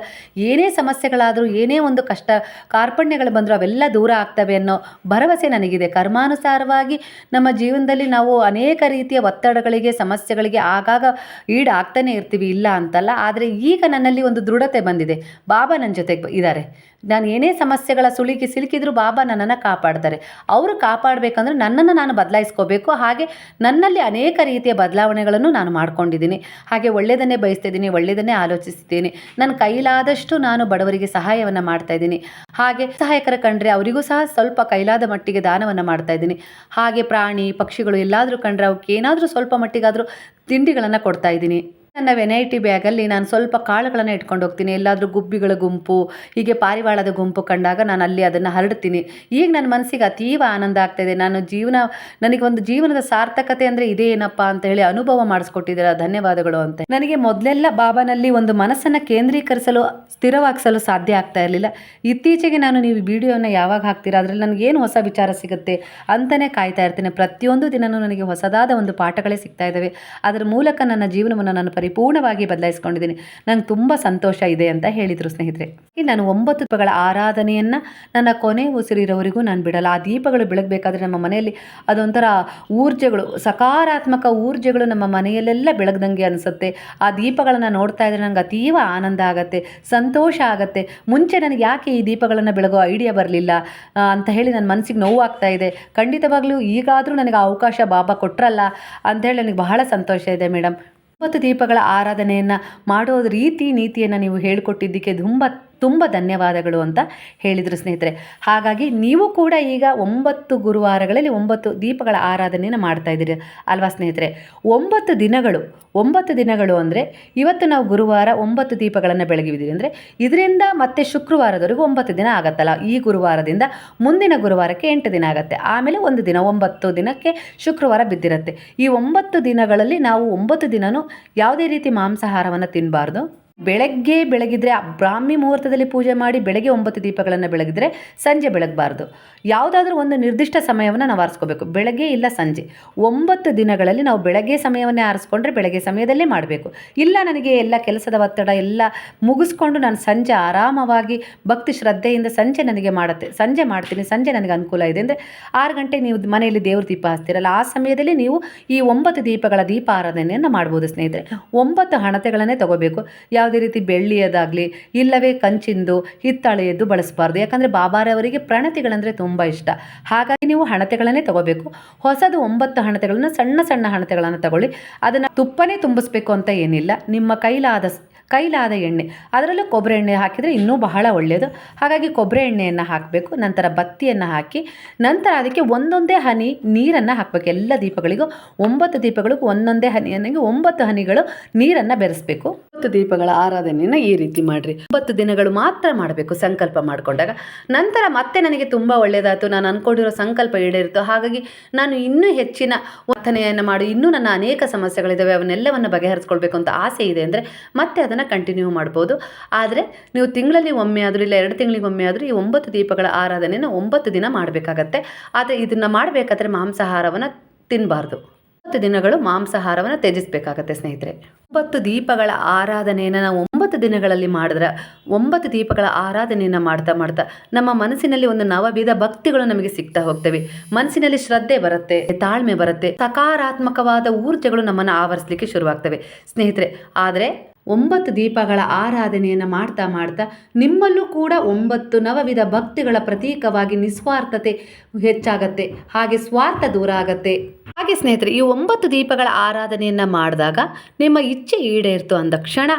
ಏನೇ ಸಮಸ್ಯೆಗಳಾದರೂ, ಏನೇ ಒಂದು ಕಷ್ಟ ಕಾರ್ಪಣ್ಯಗಳು ಬಂದರೂ ಅವೆಲ್ಲ ದೂರ ಆಗ್ತವೆ ಅನ್ನೋ ಭರವಸೆ ನನಗಿದೆ. ಕರ್ಮಾನುಸಾರವಾಗಿ ನಮ್ಮ ಜೀವನದಲ್ಲಿ ನಾವು ಅನೇಕ ರೀತಿಯ ಒತ್ತಡಗಳಿಗೆ, ಸಮಸ್ಯೆಗಳಿಗೆ ಆಗಾಗ ಈಡಾಗ್ತಾನೆ ಇರ್ತೀವಿ, ಇಲ್ಲ ಅಂತಲ್ಲ. ಆದರೆ ಈಗ ನನ್ನಲ್ಲಿ ಒಂದು ದೃಢತೆ ಬಂದಿದೆ. ಬಾಬಾ ನನ್ನ ಜೊತೆಗೆ ಇದ್ದಾರೆ ನಾನು ಏನೇ ಸಮಸ್ಯೆಗಳ ಸುಳಿಗೆ ಸಿಲುಕಿದ್ರು ಬಾಬಾ ನನ್ನನ್ನು ಕಾಪಾಡ್ತಾರೆ. ಅವರು ಕಾಪಾಡಬೇಕಂದ್ರೆ ನನ್ನನ್ನು ನಾನು ಬದಲಾಯಿಸ್ಕೋಬೇಕು. ಹಾಗೆ ನನ್ನಲ್ಲಿ ಅನೇಕ ರೀತಿಯ ಬದಲಾವಣೆಗಳನ್ನು ನಾನು ಮಾಡ್ಕೊಂಡಿದ್ದೀನಿ. ಹಾಗೆ ಒಳ್ಳೆಯದನ್ನೇ ಬಯಸ್ತಿದ್ದೀನಿ ಒಳ್ಳೆಯದನ್ನೇ ಆಲೋಚಿಸ್ತಿದ್ದೀನಿ. ನನ್ನ ಕೈಲಾದಷ್ಟು ನಾನು ಬಡವರಿಗೆ ಸಹಾಯವನ್ನು ಮಾಡ್ತಾ ಇದ್ದೀನಿ. ಹಾಗೆ ಸಹಾಯಕರ ಕಂಡ್ರೆ ಅವರಿಗೂ ಸಹ ಸ್ವಲ್ಪ ಕೈಲಾದ ಮಟ್ಟಿಗೆ ದಾನವನ್ನು ಮಾಡ್ತಾ ಇದ್ದೀನಿ. ಹಾಗೆ ಪ್ರಾಣಿ, ಪಕ್ಷಿಗಳು ಎಲ್ಲಾದರೂ ಕಂಡ್ರೆ ಅವಕ್ಕೆ ಏನಾದರೂ ಸ್ವಲ್ಪ ಮಟ್ಟಿಗಾದರೂ ತಿಂಡಿಗಳನ್ನು ಕೊಡ್ತಾ ಇದ್ದೀನಿ. ನನ್ನ ವೆನೈಟಿ ಬ್ಯಾಗಲ್ಲಿ ನಾನು ಸ್ವಲ್ಪ ಕಾಳುಗಳನ್ನು ಇಟ್ಕೊಂಡು ಹೋಗ್ತೀನಿ. ಎಲ್ಲಾದರೂ ಗುಬ್ಬಿಗಳ ಗುಂಪು, ಹೀಗೆ ಪಾರಿವಾಳದ ಗುಂಪು ಕಂಡಾಗ ನಾನು ಅಲ್ಲಿ ಅದನ್ನು ಹರಡ್ತೀನಿ. ಈಗ ನನ್ನ ಮನಸ್ಸಿಗೆ ಅತೀವ ಆನಂದ ಆಗ್ತಾಯಿದೆ ನಾನು ಜೀವನ, ನನಗೆ ಒಂದು ಜೀವನದ ಸಾರ್ಥಕತೆ ಅಂದರೆ ಇದೇನಪ್ಪ ಅಂತ ಹೇಳಿ ಅನುಭವ ಮಾಡಿಸ್ಕೊಟ್ಟಿದ್ದೀರ? ಧನ್ಯವಾದಗಳು ಅಂತ. ನನಗೆ ಮೊದಲೆಲ್ಲ ಬಾಬಾನಲ್ಲಿ ಒಂದು ಮನಸ್ಸನ್ನು ಕೇಂದ್ರೀಕರಿಸಲು, ಸ್ಥಿರವಾಗಿಸಲು ಸಾಧ್ಯ ಆಗ್ತಾ ಇರಲಿಲ್ಲ. ಇತ್ತೀಚೆಗೆ ನಾನು ನೀವು ವಿಡಿಯೋನ ಯಾವಾಗ ಹಾಕ್ತೀರಾ? ಅದರಲ್ಲಿ ನನಗೇನು ಹೊಸ ವಿಚಾರ ಸಿಗುತ್ತೆ ಅಂತಲೇ ಕಾಯ್ತಾ ಇರ್ತೀನಿ. ಪ್ರತಿಯೊಂದು ದಿನವೂ ನನಗೆ ಹೊಸದಾದ ಒಂದು ಪಾಠಗಳೇ ಸಿಗ್ತಾ ಇದ್ದಾವೆ. ಅದರ ಮೂಲಕ ನನ್ನ ಜೀವನವನ್ನು ನಾನು ಪರಿಪೂರ್ಣವಾಗಿ ಬದಲಾಯಿಸ್ಕೊಂಡಿದ್ದೀನಿ. ನಂಗೆ ತುಂಬ ಸಂತೋಷ ಇದೆ ಅಂತ ಹೇಳಿದರು ಸ್ನೇಹಿತರೆ. ನಾನು ಒಂಬತ್ತು ದೀಪಗಳ ಆರಾಧನೆಯನ್ನು ನನ್ನ ಕೊನೆ ಉಸಿರಿರೋವರೆಗೂ ನಾನು ಬಿಡಲ್ಲ. ಆ ದೀಪಗಳು ಬೆಳಗಬೇಕಾದ್ರೆ ನಮ್ಮ ಮನೆಯಲ್ಲಿ ಅದೊಂಥರ ಊರ್ಜೆಗಳು, ಸಕಾರಾತ್ಮಕ ಊರ್ಜೆಗಳು ನಮ್ಮ ಮನೆಯಲ್ಲೆಲ್ಲ ಬೆಳಗ್ದಂಗೆ ಅನಿಸುತ್ತೆ. ಆ ದೀಪಗಳನ್ನು ನೋಡ್ತಾ ಇದ್ರೆ ನಂಗೆ ಅತೀವ ಆನಂದ ಆಗುತ್ತೆ, ಸಂತೋಷ ಆಗುತ್ತೆ. ಮುಂಚೆ ನನಗೆ ಯಾಕೆ ಈ ದೀಪಗಳನ್ನು ಬೆಳಗೋ ಐಡಿಯಾ ಬರಲಿಲ್ಲ ಅಂತ ಹೇಳಿ ನನ್ನ ಮನಸ್ಸಿಗೆ ನೋವಾಗ್ತಾ ಇದೆ. ಖಂಡಿತವಾಗ್ಲೂ ಈಗಾದರೂ ನನಗೆ ಅವಕಾಶ ಬಾಬಾ ಕೊಟ್ಟರಲ್ಲ ಅಂತ ಹೇಳಿ ನನಗೆ ಬಹಳ ಸಂತೋಷ ಇದೆ ಮೇಡಮ್ ಒಂಬತ್ತು ದೀಪಗಳ ಆರಾಧನೆಯನ್ನು ಮಾಡೋ ರೀತಿ ನೀತಿಯನ್ನು ನೀವು ಹೇಳಿಕೊಟ್ಟಿದ್ದಕ್ಕೆ ತುಂಬ ತುಂಬ ಧನ್ಯವಾದಗಳು ಅಂತ ಹೇಳಿದರು ಸ್ನೇಹಿತರೆ. ಹಾಗಾಗಿ ನೀವು ಕೂಡ ಈಗ ಒಂಬತ್ತು ಗುರುವಾರಗಳಲ್ಲಿ ಒಂಬತ್ತು ದೀಪಗಳ ಆರಾಧನೆಯನ್ನು ಮಾಡ್ತಾ ಇದ್ದೀರಿ ಅಲ್ವಾ ಸ್ನೇಹಿತರೆ? ಒಂಬತ್ತು ದಿನಗಳು ಒಂಬತ್ತು ದಿನಗಳು ಅಂದರೆ ಇವತ್ತು ನಾವು ಗುರುವಾರ ಒಂಬತ್ತು ದೀಪಗಳನ್ನು ಬೆಳಗಿದ್ದೀವಿ ಅಂದರೆ ಇದರಿಂದ ಮತ್ತೆ ಶುಕ್ರವಾರದವರೆಗೂ ಒಂಬತ್ತು ದಿನ ಆಗತ್ತಲ್ಲ. ಈ ಗುರುವಾರದಿಂದ ಮುಂದಿನ ಗುರುವಾರಕ್ಕೆ ಎಂಟು ದಿನ ಆಗುತ್ತೆ. ಆಮೇಲೆ ಒಂದು ದಿನ, ಒಂಬತ್ತು ದಿನಕ್ಕೆ ಶುಕ್ರವಾರ ಬಿದ್ದಿರುತ್ತೆ. ಈ ಒಂಬತ್ತು ದಿನಗಳಲ್ಲಿ ನಾವು ಒಂಬತ್ತು ದಿನವೂ ಯಾವುದೇ ರೀತಿ ಮಾಂಸಾಹಾರವನ್ನು ತಿನ್ನಬಾರ್ದು ಬೆಳಗ್ಗೆ ಬೆಳಗಿದ್ರೆ ಆ ಬ್ರಾಹ್ಮಿ ಮುಹೂರ್ತದಲ್ಲಿ ಪೂಜೆ ಮಾಡಿ ಬೆಳಗ್ಗೆ ಒಂಬತ್ತು ದೀಪಗಳನ್ನು ಬೆಳಗಿದ್ರೆ ಸಂಜೆ ಬೆಳಗಬಾರ್ದು. ಯಾವುದಾದ್ರೂ ಒಂದು ನಿರ್ದಿಷ್ಟ ಸಮಯವನ್ನು ನಾವು ಆರಿಸ್ಕೋಬೇಕು. ಬೆಳಗ್ಗೆ ಇಲ್ಲ ಸಂಜೆ. ಒಂಬತ್ತು ದಿನಗಳಲ್ಲಿ ನಾವು ಬೆಳಗ್ಗೆ ಸಮಯವನ್ನೇ ಆರಿಸ್ಕೊಂಡ್ರೆ ಬೆಳಗ್ಗೆ ಸಮಯದಲ್ಲೇ ಮಾಡಬೇಕು. ಇಲ್ಲ ನನಗೆ ಎಲ್ಲ ಕೆಲಸದ ಒತ್ತಡ ಎಲ್ಲ ಮುಗಿಸ್ಕೊಂಡು ನಾನು ಸಂಜೆ ಆರಾಮವಾಗಿ ಭಕ್ತಿ ಶ್ರದ್ಧೆಯಿಂದ ಸಂಜೆ ನನಗೆ ಮಾಡುತ್ತೆ. ಸಂಜೆ ಮಾಡ್ತೀನಿ. ಸಂಜೆ ನನಗೆ ಅನುಕೂಲ ಇದೆ ಅಂದರೆ ಆರು ಗಂಟೆ ನೀವು ಮನೆಯಲ್ಲಿ ದೇವ್ರ ದೀಪ ಹಚ್ತೀರಲ್ಲ, ಆ ಸಮಯದಲ್ಲಿ ನೀವು ಈ ಒಂಬತ್ತು ದೀಪಗಳ ದೀಪ ಆರಾಧನೆಯನ್ನು ಮಾಡ್ಬೋದು ಸ್ನೇಹಿತರೆ. ಒಂಬತ್ತು ಹಣತೆಗಳನ್ನೇ ತಗೋಬೇಕು. ಯಾವುದೇ ರೀತಿ ಬೆಳ್ಳಿಯದಾಗಲಿ ಇಲ್ಲವೇ ಕಂಚಿಂದು ಹಿತ್ತಾಳೆಯದ್ದು ಬಳಸಬಾರ್ದು. ಯಾಕಂದರೆ ಬಾಬಾರವರಿಗೆ ಪ್ರಣತಿಗಳಂದರೆ ತುಂಬ ಇಷ್ಟ. ಹಾಗಾಗಿ ನೀವು ಹಣತೆಗಳನ್ನೇ ತಗೋಬೇಕು. ಹೊಸದು ಒಂಬತ್ತು ಹಣತೆಗಳನ್ನು ಸಣ್ಣ ಸಣ್ಣ ಹಣತೆಗಳನ್ನು ತಗೊಳ್ಳಿ. ಅದನ್ನು ತುಪ್ಪನೇ ತುಂಬಿಸ್ಬೇಕು ಅಂತ ಏನಿಲ್ಲ. ನಿಮ್ಮ ಕೈಲಾದ ಕೈಲಾದ ಎಣ್ಣೆ. ಅದರಲ್ಲೂ ಕೊಬ್ಬರಿ ಎಣ್ಣೆ ಹಾಕಿದರೆ ಇನ್ನೂ ಬಹಳ ಒಳ್ಳೆಯದು. ಹಾಗಾಗಿ ಕೊಬ್ಬರಿ ಎಣ್ಣೆಯನ್ನು ಹಾಕಬೇಕು. ನಂತರ ಬತ್ತಿಯನ್ನು ಹಾಕಿ, ನಂತರ ಅದಕ್ಕೆ ಒಂದೊಂದೇ ಹನಿ ನೀರನ್ನು ಹಾಕಬೇಕು. ಎಲ್ಲ ದೀಪಗಳಿಗೂ ಒಂಬತ್ತು ದೀಪಗಳಿಗೂ ಒಂದೊಂದೇ ಹನಿಯನ್ನಾಗಿ ಒಂಬತ್ತು ಹನಿಗಳು ನೀರನ್ನು ಬೆರೆಸಬೇಕು. ಒಂಬತ್ತು ದೀಪಗಳ ಆರಾಧನೆಯನ್ನ ಈ ರೀತಿ ಮಾಡ್ರಿ. ಒಂಬತ್ತು ದಿನಗಳು ಮಾತ್ರ ಮಾಡಬೇಕು ಸಂಕಲ್ಪ ಮಾಡಿಕೊಂಡಾಗ. ನಂತರ ಮತ್ತೆ ನನಗೆ ತುಂಬ ಒಳ್ಳೆಯದಾಯಿತು ನಾನು ಅನ್ಕೊಂಡಿರೋ ಸಂಕಲ್ಪ ಈಡೇರಿತು. ಹಾಗಾಗಿ ನಾನು ಇನ್ನೂ ಹೆಚ್ಚಿನ ವರ್ತನೆಯನ್ನು ಮಾಡಿ, ಇನ್ನೂ ನನ್ನ ಅನೇಕ ಸಮಸ್ಯೆಗಳಿದ್ದಾವೆ ಅವನ್ನೆಲ್ಲವನ್ನು ಬಗೆಹರಿಸ್ಕೊಳ್ಬೇಕು ಅಂತ ಆಸೆ ಇದೆ ಅಂದರೆ ಮತ್ತೆ ಅದನ್ನು ಕಂಟಿನ್ಯೂ ಮಾಡ್ಬೋದು. ಆದರೆ ನೀವು ತಿಂಗಳಲ್ಲಿ ಒಮ್ಮೆ ಆದರೂ ಇಲ್ಲ ಎರಡು ತಿಂಗಳಿಗೆ ಒಮ್ಮೆ ಆದರೂ ಈ ಒಂಬತ್ತು ದೀಪಗಳ ಆರಾಧನೆಯನ್ನು ಒಂಬತ್ತು ದಿನ ಮಾಡಬೇಕಾಗತ್ತೆ. ಆದರೆ ಇದನ್ನು ಮಾಡಬೇಕಾದ್ರೆ ಮಾಂಸಾಹಾರವನ್ನು ತಿನ್ನಬಾರ್ದು ಒಂಬತ್ತು ದಿನಗಳು ಮಾಂಸಾಹಾರವನ್ನು ತ್ಯಜಿಸಬೇಕಾಗತ್ತೆ ಸ್ನೇಹಿತರೆ. ಒಂಬತ್ತು ದೀಪಗಳ ಆರಾಧನೆಯನ್ನು ನಾವು ಒಂಬತ್ತು ದಿನಗಳಲ್ಲಿ ಮಾಡಿದ್ರೆ, ಒಂಬತ್ತು ದೀಪಗಳ ಆರಾಧನೆಯನ್ನು ಮಾಡ್ತಾ ಮಾಡ್ತಾ ನಮ್ಮ ಮನಸ್ಸಿನಲ್ಲಿ ಒಂದು ನವವಿಧ ಭಕ್ತಿಗಳು ನಮಗೆ ಸಿಗ್ತಾ ಹೋಗ್ತವೆ. ಮನಸ್ಸಿನಲ್ಲಿ ಶ್ರದ್ಧೆ ಬರುತ್ತೆ, ತಾಳ್ಮೆ ಬರುತ್ತೆ, ಸಕಾರಾತ್ಮಕವಾದ ಊರ್ಜೆಗಳು ನಮ್ಮನ್ನು ಆವರಿಸಲಿಕ್ಕೆ ಶುರುವಾಗ್ತವೆ. ಸ್ನೇಹಿತರೆ, ಆದರೆ ಒಂಬತ್ತು ದೀಪಗಳ ಆರಾಧನೆಯನ್ನು ಮಾಡ್ತಾ ಮಾಡ್ತಾ ನಿಮ್ಮಲ್ಲೂ ಕೂಡ ಒಂಬತ್ತು ನವವಿಧ ಭಕ್ತಿಗಳ ಪ್ರತೀಕವಾಗಿ ನಿಸ್ವಾರ್ಥತೆ ಹೆಚ್ಚಾಗತ್ತೆ. ಹಾಗೆ ಸ್ವಾರ್ಥ ದೂರ ಆಗತ್ತೆ. ಹಾಗೆ ಸ್ನೇಹಿತರೆ, ಈ ಒಂಬತ್ತು ದೀಪಗಳ ಆರಾಧನೆಯನ್ನು ಮಾಡಿದಾಗ ನಿಮ್ಮ ಇಚ್ಛೆ ಈಡೇರ್ತು ಅಂದ ಕ್ಷಣ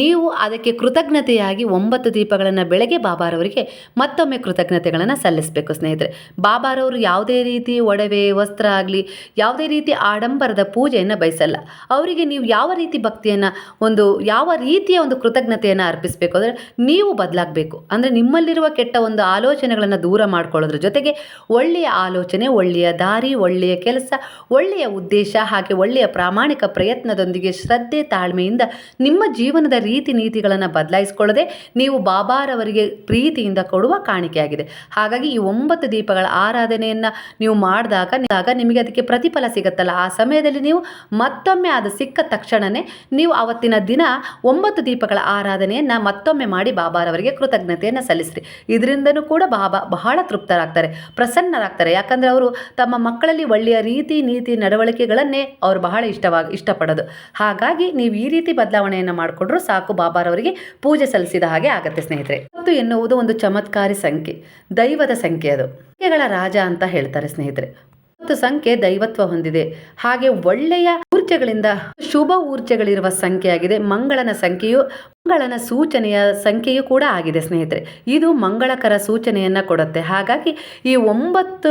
ನೀವು ಅದಕ್ಕೆ ಕೃತಜ್ಞತೆಯಾಗಿ ಒಂಬತ್ತು ದೀಪಗಳನ್ನು ಬೆಳಗ್ಗೆ ಬಾಬಾರವರಿಗೆ ಮತ್ತೊಮ್ಮೆ ಕೃತಜ್ಞತೆಗಳನ್ನು ಸಲ್ಲಿಸಬೇಕು ಸ್ನೇಹಿತರೆ. ಬಾಬಾರವರು ಯಾವುದೇ ರೀತಿ ಒಡವೆ, ವಸ್ತ್ರ ಆಗಲಿ, ಯಾವುದೇ ರೀತಿ ಆಡಂಬರದ ಪೂಜೆಯನ್ನು ಬಯಸಲ್ಲ. ಅವರಿಗೆ ನೀವು ಯಾವ ರೀತಿ ಭಕ್ತಿಯನ್ನು ಒಂದು, ಯಾವ ರೀತಿಯ ಒಂದು ಕೃತಜ್ಞತೆಯನ್ನು ಅರ್ಪಿಸಬೇಕು ಅಂದರೆ ನೀವು ಬದಲಾಗಬೇಕು. ಅಂದರೆ ನಿಮ್ಮಲ್ಲಿರುವ ಕೆಟ್ಟ ಒಂದು ಆಲೋಚನೆಗಳನ್ನು ದೂರ ಮಾಡ್ಕೊಳ್ಳೋದ್ರ ಜೊತೆಗೆ ಒಳ್ಳೆಯ ಆಲೋಚನೆ, ಒಳ್ಳೆಯ ದಾರಿ, ಒಳ್ಳೆಯ ಕೆಲಸ ಒಳ್ಳೆಯ ಉದ್ದೇಶ ಹಾಗೆ ಒಳ್ಳೆಯ ಪ್ರಾಮಾಣಿಕ ಪ್ರಯತ್ನದೊಂದಿಗೆ ಶ್ರದ್ಧೆ, ತಾಳ್ಮೆಯಿಂದ ನಿಮ್ಮ ಜೀವನದ ರೀತಿ ನೀತಿಗಳನ್ನು ಬದಲಾಯಿಸ್ಕೊಳ್ಳದೆ ನೀವು ಬಾಬಾರವರಿಗೆ ಪ್ರೀತಿಯಿಂದ ಕೊಡುವ ಕಾಣಿಕೆಯಾಗಿದೆ. ಹಾಗಾಗಿ ಈ ಒಂಬತ್ತು ದೀಪಗಳ ಆರಾಧನೆಯನ್ನು ನೀವು ಮಾಡಿದಾಗ ಆಗ ನಿಮಗೆ ಅದಕ್ಕೆ ಪ್ರತಿಫಲ ಸಿಗುತ್ತಲ್ಲ. ಆ ಸಮಯದಲ್ಲಿ ನೀವು ಮತ್ತೊಮ್ಮೆ ಅದು ಸಿಕ್ಕ ತಕ್ಷಣವೇ ನೀವು ಅವತ್ತಿನ ದಿನ ಒಂಬತ್ತು ದೀಪಗಳ ಆರಾಧನೆಯನ್ನು ಮತ್ತೊಮ್ಮೆ ಮಾಡಿ ಬಾಬಾರವರಿಗೆ ಕೃತಜ್ಞತೆಯನ್ನು ಸಲ್ಲಿಸ್ರಿ. ಇದರಿಂದನೂ ಕೂಡ ಬಾಬಾ ಬಹಳ ತೃಪ್ತರಾಗ್ತಾರೆ, ಪ್ರಸನ್ನರಾಗ್ತಾರೆ. ಯಾಕಂದರೆ ಅವರು ತಮ್ಮ ಮಕ್ಕಳಲ್ಲಿ ಒಳ್ಳೆಯ ರೀತಿ ನೀತಿ ನಡವಳಿಕೆಗಳನ್ನೇ ಅವರು ಬಹಳ ಇಷ್ಟವಾಗಿ ಇಷ್ಟಪಡೋದು. ಹಾಗಾಗಿ ನೀವು ಈ ರೀತಿ ಬದಲಾವಣೆಯನ್ನು ಮಾಡಿಕೊಂಡ್ರು ಸಾಕು ಬಾಬಾರವರಿಗೆ ಪೂಜೆ ಸಲ್ಲಿಸಿದ ಹಾಗೆ ಆಗತ್ತೆ ಸ್ನೇಹಿತರೆ. ಮತ್ತು ಎನ್ನುವುದು ಒಂದು ಚಮತ್ಕಾರಿ ಸಂಖ್ಯೆ, ದೈವದ ಸಂಖ್ಯೆ ಅದು. ಸಂಖ್ಯೆಗಳ ರಾಜ ಅಂತ ಹೇಳ್ತಾರೆ ಸ್ನೇಹಿತರೆ. ಮತ್ತು ಸಂಖ್ಯೆ ದೈವತ್ವ ಹೊಂದಿದೆ. ಹಾಗೆ ಒಳ್ಳೆಯ ಊರ್ಜೆಗಳಿಂದ ಶುಭ ಊರ್ಜೆಗಳಿರುವ ಸಂಖ್ಯೆಯಾಗಿದೆ. ಮಂಗಳನ ಸಂಖ್ಯೆಯು ಮಂಗಳನ ಸೂಚನೆಯ ಸಂಖ್ಯೆಯೂ ಕೂಡ ಆಗಿದೆ, ಸ್ನೇಹಿತರೆ. ಇದು ಮಂಗಳಕರ ಸೂಚನೆಯನ್ನು ಕೊಡುತ್ತೆ. ಹಾಗಾಗಿ ಈ ಒಂಬತ್ತು